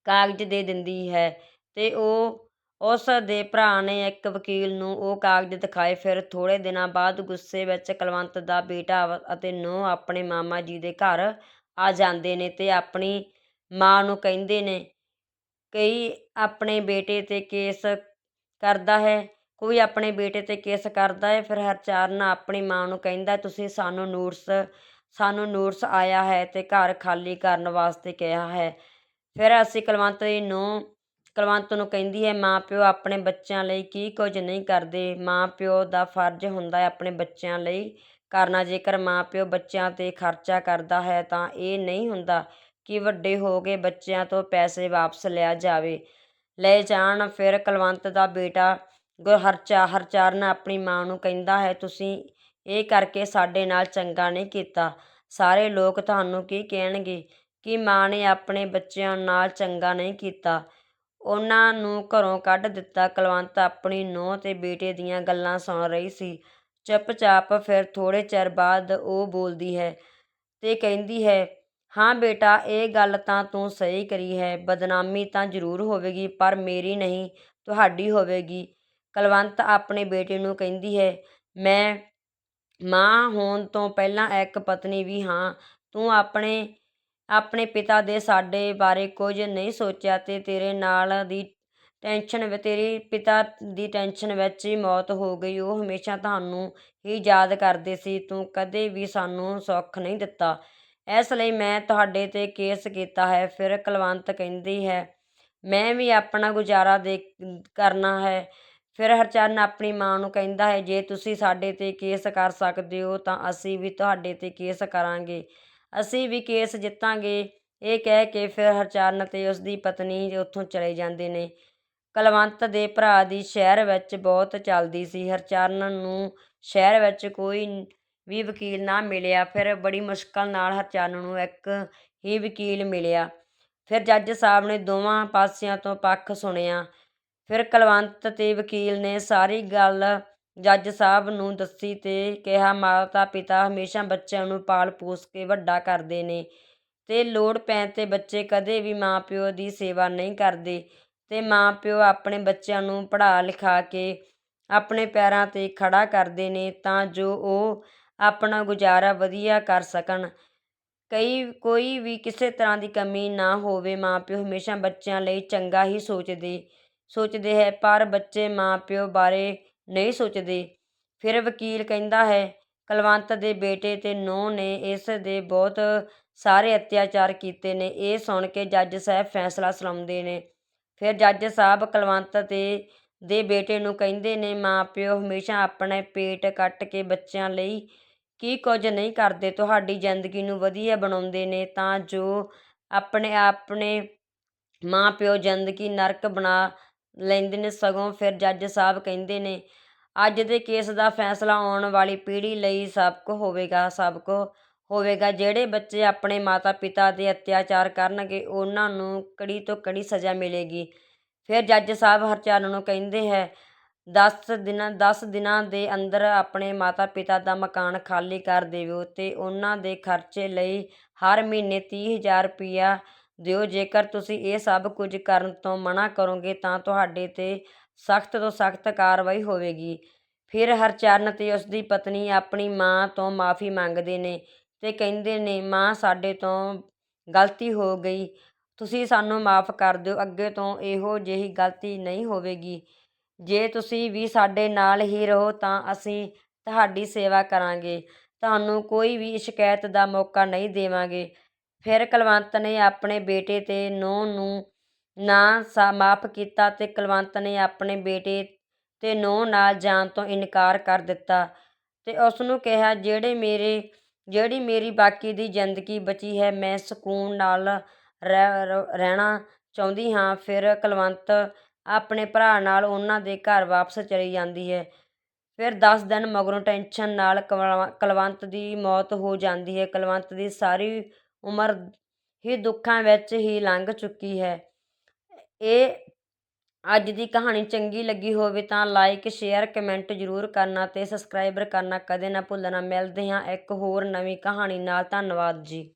ਕਾਗਜ਼ ਦੇ ਦਿੰਦੀ ਹੈ ਤੇ ਉਹ, ਉਸ ਦੇ ਭਰਾ ਨੇ ਇੱਕ ਵਕੀਲ ਨੂੰ ਉਹ ਕਾਗਜ਼ ਦਿਖਾਏ। ਫਿਰ ਥੋੜੇ ਦਿਨਾਂ ਬਾਅਦ ਗੁੱਸੇ ਵਿੱਚ ਕੁਲਵੰਤ ਦਾ ਬੇਟਾ ਅਤੇ ਨੂੰਹ ਆਪਣੇ ਮਾਮਾ ਜੀ ਦੇ ਘਰ ਆ ਜਾਂਦੇ ਨੇ ਅਤੇ ਆਪਣੀ ਮਾਂ ਨੂੰ ਕਹਿੰਦੇ ਨੇ ਕਈ ਆਪਣੇ ਬੇਟੇ ਤੇ ਕੇਸ ਕਰਦਾ ਹੈ, ਕੋਈ ਆਪਣੇ ਬੇਟੇ ਤੇ ਕੇਸ ਕਰਦਾ ਹੈ, ਫਿਰ ਹਰਚਰਨ ਆਪਣੀ ਮਾਂ ਨੂੰ ਕਹਿੰਦਾ, ਤੁਸੀਂ ਸਾਨੂੰ ਨੂਰਸ, ਸਾਨੂੰ ਨੋਟਿਸ ਆਇਆ ਹੈ ਅਤੇ ਘਰ ਖਾਲੀ ਕਰਨ ਵਾਸਤੇ ਕਿਹਾ ਹੈ। ਫਿਰ ਅਸੀਂ ਕੁਲਵੰਤ ਦੀ ਨੂੰ, ਕੁਲਵੰਤ ਨੂੰ ਕਹਿੰਦੀ ਹੈ, ਮਾਂ ਪਿਓ, ਆਪਣੇ ਬੱਚਿਆਂ ਲਈ ਕੀ ਕੁਝ ਨਹੀਂ ਕਰਦੇ? ਮਾਂ ਪਿਓ ਦਾ ਫਰਜ਼ ਹੁੰਦਾ ਹੈ ਆਪਣੇ ਬੱਚਿਆਂ ਲਈ ਕਰਨਾ ਜੇਕਰ ਮਾਂ ਪਿਓ ਬੱਚਿਆਂ ਤੇ ਖਰਚਾ ਕਰਦਾ ਹੈ ਤਾਂ ਇਹ ਨਹੀਂ ਹੁੰਦਾ ਕਿ ਵੱਡੇ ਹੋ ਕੇ ਬੱਚਿਆਂ ਤੋਂ ਪੈਸੇ ਵਾਪਸ ਲਿਆ ਜਾਵੇ। ਲਏ ਜਾਣ, ਫਿਰ ਕੁਲਵੰਤ ਦਾ ਬੇਟਾ ਗੁ- ਹਰਚਾ, ਹਰਚਰਨ ਆਪਣੀ ਮਾਂ ਨੂੰ ਕਹਿੰਦਾ ਹੈ, ਤੁਸੀਂ ਇਹ ਕਰਕੇ ਸਾਡੇ ਨਾਲ ਚੰਗਾ ਨਹੀਂ ਕੀਤਾ। ਸਾਰੇ ਲੋਕ ਤੁਹਾਨੂੰ ਕੀ ਕਹਿਣਗੇ? ਕਿ ਮਾਂ ਨੇ ਆਪਣੇ ਬੱਚਿਆਂ ਨਾਲ ਚੰਗਾ ਨਹੀਂ ਕੀਤਾ। ਉਹਨਾਂ ਨੂੰ ਘਰੋਂ ਕੱਢ ਦਿੱਤਾ। ਕੁਲਵੰਤ ਆਪਣੀ ਨੂੰਹ ਤੇ ਬੇਟੇ ਦੀਆਂ ਗੱਲਾਂ ਸੁਣ ਰਹੀ ਸੀ। ਚੁੱਪਚਾਪ ਫਿਰ ਥੋੜ੍ਹੇ ਚਿਰ ਬਾਅਦ ਉਹ ਬੋਲਦੀ ਹੈ ਅਤੇ ਕਹਿੰਦੀ ਹੈ, ਹਾਂ ਬੇਟਾ, ਇਹ ਗੱਲ ਤਾਂ ਤੂੰ ਸਹੀ ਕਰੀ ਹੈ, ਬਦਨਾਮੀ ਤਾਂ ਜ਼ਰੂਰ ਹੋਵੇਗੀ, ਪਰ ਮੇਰੀ ਨਹੀਂ, ਤੁਹਾਡੀ ਹੋਵੇਗੀ। ਕੁਲਵੰਤ ਆਪਣੇ ਬੇਟੇ ਨੂੰ ਕਹਿੰਦੀ ਹੈ, ਮੈਂ ਮਾਂ ਹੋਣ ਤੋਂ ਪਹਿਲਾਂ ਇੱਕ ਪਤਨੀ ਵੀ ਹਾਂ, ਤੂੰ ਆਪਣੇ ਆਪਣੇ ਪਿਤਾ ਦੇ ਸਾਡੇ ਬਾਰੇ ਕੁਝ ਨਹੀਂ ਸੋਚਿਆ ਤੇ ਤੇਰੇ ਨਾਲ ਦੀ ਟੈਨਸ਼ਨ ਵਿੱਚ ਤੇਰੀ ਪਿਤਾ ਦੀ ਟੈਨਸ਼ਨ ਵਿੱਚ ਹੀ ਮੌਤ ਹੋ ਗਈ। ਉਹ ਹਮੇਸ਼ਾ ਤੁਹਾਨੂੰ ਹੀ ਯਾਦ ਕਰਦੇ ਸੀ। ਤੂੰ ਕਦੇ ਵੀ ਸਾਨੂੰ ਸੁੱਖ ਨਹੀਂ ਦਿੱਤਾ। ਇਸ ਲਈ ਮੈਂ ਤੁਹਾਡੇ ਤੇ ਕੇਸ ਕੀਤਾ ਹੈ। ਫਿਰ ਕੁਲਵੰਤ ਕਹਿੰਦੀ ਹੈ, ਮੈਂ ਵੀ ਆਪਣਾ ਗੁਜ਼ਾਰਾ ਦੇ ਕਰਨਾ ਹੈ। ਫਿਰ ਹਰਚਰਨ ਆਪਣੀ ਮਾਂ ਨੂੰ ਕਹਿੰਦਾ ਹੈ, ਜੇ ਤੁਸੀਂ ਸਾਡੇ ਤੇ ਕੇਸ ਕਰ ਸਕਦੇ ਹੋ, ਤਾਂ ਅਸੀਂ ਵੀ ਤੁਹਾਡੇ ਤੇ ਕੇਸ ਕਰਾਂਗੇ। ਅਸੀਂ ਵੀ ਕੇਸ ਜਿੱਤਾਂਗੇ। ਇਹ ਕਹਿ ਕੇ ਫਿਰ ਹਰਚਰਨ ਤੇ ਉਸ ਦੀ ਪਤਨੀ ਉੱਥੋਂ ਚਲੇ ਜਾਂਦੇ ਨੇ। ਕੁਲਵੰਤ ਦੇ ਭਰਾ ਦੀ ਸ਼ਹਿਰ ਵਿੱਚ ਬਹੁਤ ਚੱਲਦੀ ਸੀ। ਹਰਚਰਨ ਨੂੰ ਸ਼ਹਿਰ ਵਿੱਚ ਕੋਈ ਵੀ ਵਕੀਲ ਨਾ ਮਿਲਿਆ। ਫਿਰ ਬੜੀ ਮੁਸ਼ਕਲ ਨਾਲ ਹਰਚਰਨ ਨੂੰ ਇੱਕ ਹੀ ਵਕੀਲ ਮਿਲਿਆ। ਫਿਰ ਜੱਜ ਸਾਹਿਬ ਨੇ ਦੋਵਾਂ ਪਾਸਿਆਂ ਤੋਂ ਪੱਖ ਸੁਣਿਆ। ਫਿਰ ਕੁਲਵੰਤ ਤੇ ਵਕੀਲ ਨੇ ਸਾਰੀ ਗੱਲ ਜੱਜ ਸਾਹਿਬ ਨੂੰ ਦੱਸੀ ਤੇ ਕਿਹਾ, ਮਾਤਾ ਪਿਤਾ ਹਮੇਸ਼ਾ ਬੱਚਿਆਂ ਨੂੰ ਪਾਲ ਪੋਸ ਕੇ ਵੱਡਾ ਕਰਦੇ ਨੇ ਤੇ ਲੋੜ ਪੈਣ ਤੇ ਬੱਚੇ ਕਦੇ ਵੀ ਮਾਪਿਓ ਦੀ ਸੇਵਾ ਨਹੀਂ ਕਰਦੇ। ਅਤੇ ਮਾਂ ਪਿਓ ਆਪਣੇ ਬੱਚਿਆਂ ਨੂੰ ਪੜ੍ਹਾ ਲਿਖਾ ਕੇ ਆਪਣੇ ਪੈਰਾਂ ਤੇ ਖੜ੍ਹਾ ਕਰਦੇ ਨੇ ਤਾਂ ਜੋ ਉਹ ਆਪਣਾ ਗੁਜ਼ਾਰਾ ਵਧੀਆ ਕਰ ਸਕਣ। ਕਈ, ਕੋਈ ਵੀ ਕਿਸੇ ਤਰ੍ਹਾਂ ਦੀ ਕਮੀ ਨਾ ਹੋਵੇ ਮਾਂ ਪਿਓ ਹਮੇਸ਼ਾ ਬੱਚਿਆਂ ਲਈ ਚੰਗਾ ਹੀ ਸੋਚਦੇ ਸੋਚਦੇ ਹੈ, ਪਰ ਬੱਚੇ ਮਾਂ ਪਿਓ ਬਾਰੇ ਨਹੀਂ ਸੋਚਦੇ। ਫਿਰ ਵਕੀਲ ਕਹਿੰਦਾ ਹੈ, ਕੁਲਵੰਤ ਦੇ ਬੇਟੇ ਤੇ ਨੂੰਹ ਨੇ ਇਸ ਦੇ ਬਹੁਤ ਸਾਰੇ ਅਤਿਆਚਾਰ ਕੀਤੇ ਨੇ। ਇਹ ਸੁਣ ਕੇ ਜੱਜ ਸਾਹਿਬ ਫੈਸਲਾ ਸੁਣਾਉਂਦੇ ਨੇ। ਫਿਰ ਜੱਜ ਸਾਹਿਬ ਕੁਲਵੰਤ ਤੇ, ਦੇ ਬੇਟੇ ਨੂੰ ਕਹਿੰਦੇ ਨੇ ਮਾਂ ਪਿਓ ਹਮੇਸ਼ਾ ਆਪਣੇ ਪੇਟ ਕੱਟ ਕੇ ਬੱਚਿਆਂ ਲਈ ਕੀ ਕੁਝ ਨਹੀਂ ਕਰਦੇ, ਤੁਹਾਡੀ ਜ਼ਿੰਦਗੀ ਨੂੰ ਵਧੀਆ ਬਣਾਉਂਦੇ ਨੇ, ਤਾਂ ਜੋ ਆਪਣੇ ਆਪਣੇ ਮਾਂ ਪਿਓ ਜ਼ਿੰਦਗੀ ਨਰਕ ਬਣਾ ਲੈਂਦੇ ਨੇ। ਸਗੋਂ ਫਿਰ ਜੱਜ ਸਾਹਿਬ ਕਹਿੰਦੇ ਨੇ, ਅੱਜ ਦੇ ਕੇਸ ਦਾ ਫੈਸਲਾ ਆਉਣ ਵਾਲੀ ਪੀੜ੍ਹੀ ਲਈ ਸਬਕ ਹੋਵੇਗਾ, ਸਬਕ ਹੋਵੇਗਾ, ਜਿਹੜੇ ਬੱਚੇ ਆਪਣੇ ਮਾਤਾ ਪਿਤਾ ਦੇ ਅਤਿਆਚਾਰ ਕਰਨਗੇ, ਉਹਨਾਂ ਨੂੰ ਕੜੀ ਤੋਂ ਕੜੀ ਸਜ਼ਾ ਮਿਲੇਗੀ। ਫਿਰ ਜੱਜ ਸਾਹਿਬ ਹਰਚਰਨ ਨੂੰ ਕਹਿੰਦੇ ਹੈ, ਦਸ ਦਿਨਾਂ ਦਸ ਦਿਨਾਂ ਦੇ ਅੰਦਰ ਆਪਣੇ ਮਾਤਾ ਪਿਤਾ ਦਾ ਮਕਾਨ ਖਾਲੀ ਕਰ ਦੇਵੋ ਤੇ ਉਹਨਾਂ ਦੇ ਖਰਚੇ ਲਈ ਹਰ ਮਹੀਨੇ 30000 ਰੁਪਇਆ ਦਿਓ। ਜੇਕਰ ਤੁਸੀਂ ਇਹ ਸਭ ਕੁਝ ਕਰਨ ਤੋਂ ਮਨਾ ਕਰੋਗੇ ਤਾਂ ਤੁਹਾਡੇ ਤੇ ਸਖਤ ਤੋਂ ਸਖਤ ਕਾਰਵਾਈ ਹੋਵੇਗੀ। ਫਿਰ ਹਰਚਰਨ ਤੇ ਉਸ ਦੀ ਪਤਨੀ ਆਪਣੀ ਮਾਂ ਤੋਂ ਮਾਫੀ ਮੰਗਦੇ ਨੇ। ਤੇ ਕਹਿੰਦੇ ਨੇ, ਮਾਂ, ਸਾਡੇ ਤੋਂ ਗਲਤੀ ਹੋ ਗਈ। ਤੁਸੀਂ ਸਾਨੂੰ ਮਾਫ ਕਰ ਦਿਓ। ਅੱਗੇ ਤੋਂ ਇਹੋ ਜਿਹੀ ਗਲਤੀ ਨਹੀਂ ਹੋਵੇਗੀ। ਜੇ ਤੁਸੀਂ ਵੀ ਸਾਡੇ ਨਾਲ ਹੀ ਰਹੋ ਤਾਂ ਅਸੀਂ ਤੁਹਾਡੀ ਸੇਵਾ ਕਰਾਂਗੇ। ਤੁਹਾਨੂੰ ਕੋਈ ਵੀ ਸ਼ਿਕਾਇਤ ਦਾ ਮੌਕਾ ਨਹੀਂ ਦੇਵਾਂਗੇ। ਫਿਰ ਕੁਲਵੰਤ ਨੇ ਆਪਣੇ ਬੇਟੇ ਤੇ ਨੂੰਹ ਨੂੰ ਨਾ ਸਾ, ਮਾਫ ਕੀਤਾ ਤੇ ਕੁਲਵੰਤ ਨੇ ਆਪਣੇ ਬੇਟੇ ਤੇ ਨੂੰਹ ਨਾਲ ਜਾਣ ਤੋਂ ਇਨਕਾਰ ਕਰ ਦਿੱਤਾ ਤੇ ਉਸ ਨੂੰ ਕਿਹਾ, ਜਿਹੜੇ ਮੇਰੇ ਜਿਹੜੀ ਮੇਰੀ ਬਾਕੀ ਦੀ ਜ਼ਿੰਦਗੀ ਬਚੀ ਹੈ, ਮੈਂ ਸਕੂਨ ਨਾਲ ਰਹਿ ਰਹਿਣਾ ਚਾਹੁੰਦੀ ਹਾਂ। ਫਿਰ ਕੁਲਵੰਤ ਆਪਣੇ ਭਰਾ ਨਾਲ ਉਹਨਾਂ ਦੇ ਘਰ ਵਾਪਸ ਚਲੀ ਜਾਂਦੀ ਹੈ। ਫਿਰ ਦਸ ਦਿਨ ਮਗਰੋਂ ਟੈਨਸ਼ਨ ਨਾਲ ਕੁਲਵ- ਕੁਲਵੰਤ ਦੀ ਮੌਤ ਹੋ ਜਾਂਦੀ ਹੈ। ਕੁਲਵੰਤ ਦੀ ਸਾਰੀ ਉਮਰ ਹੀ ਦੁੱਖਾਂ ਵਿੱਚ ਹੀ ਲੰਘ ਚੁੱਕੀ ਹੈ। ਇਹ ਅੱਜ ਦੀ ਕਹਾਣੀ ਚੰਗੀ ਲੱਗੀ ਹੋਵੇ ਤਾਂ ਲਾਈਕ ਸ਼ੇਅਰ ਕਮੈਂਟ ਜ਼ਰੂਰ ਕਰਨਾ ਤੇ ਸਬਸਕ੍ਰਾਈਬਰ ਕਰਨਾ ਕਦੇ ਨਾ ਭੁੱਲਣਾ। ਮਿਲਦੇ ਹਾਂ ਇੱਕ ਹੋਰ ਨਵੀਂ ਕਹਾਣੀ ਨਾਲ। ਧੰਨਵਾਦ ਜੀ।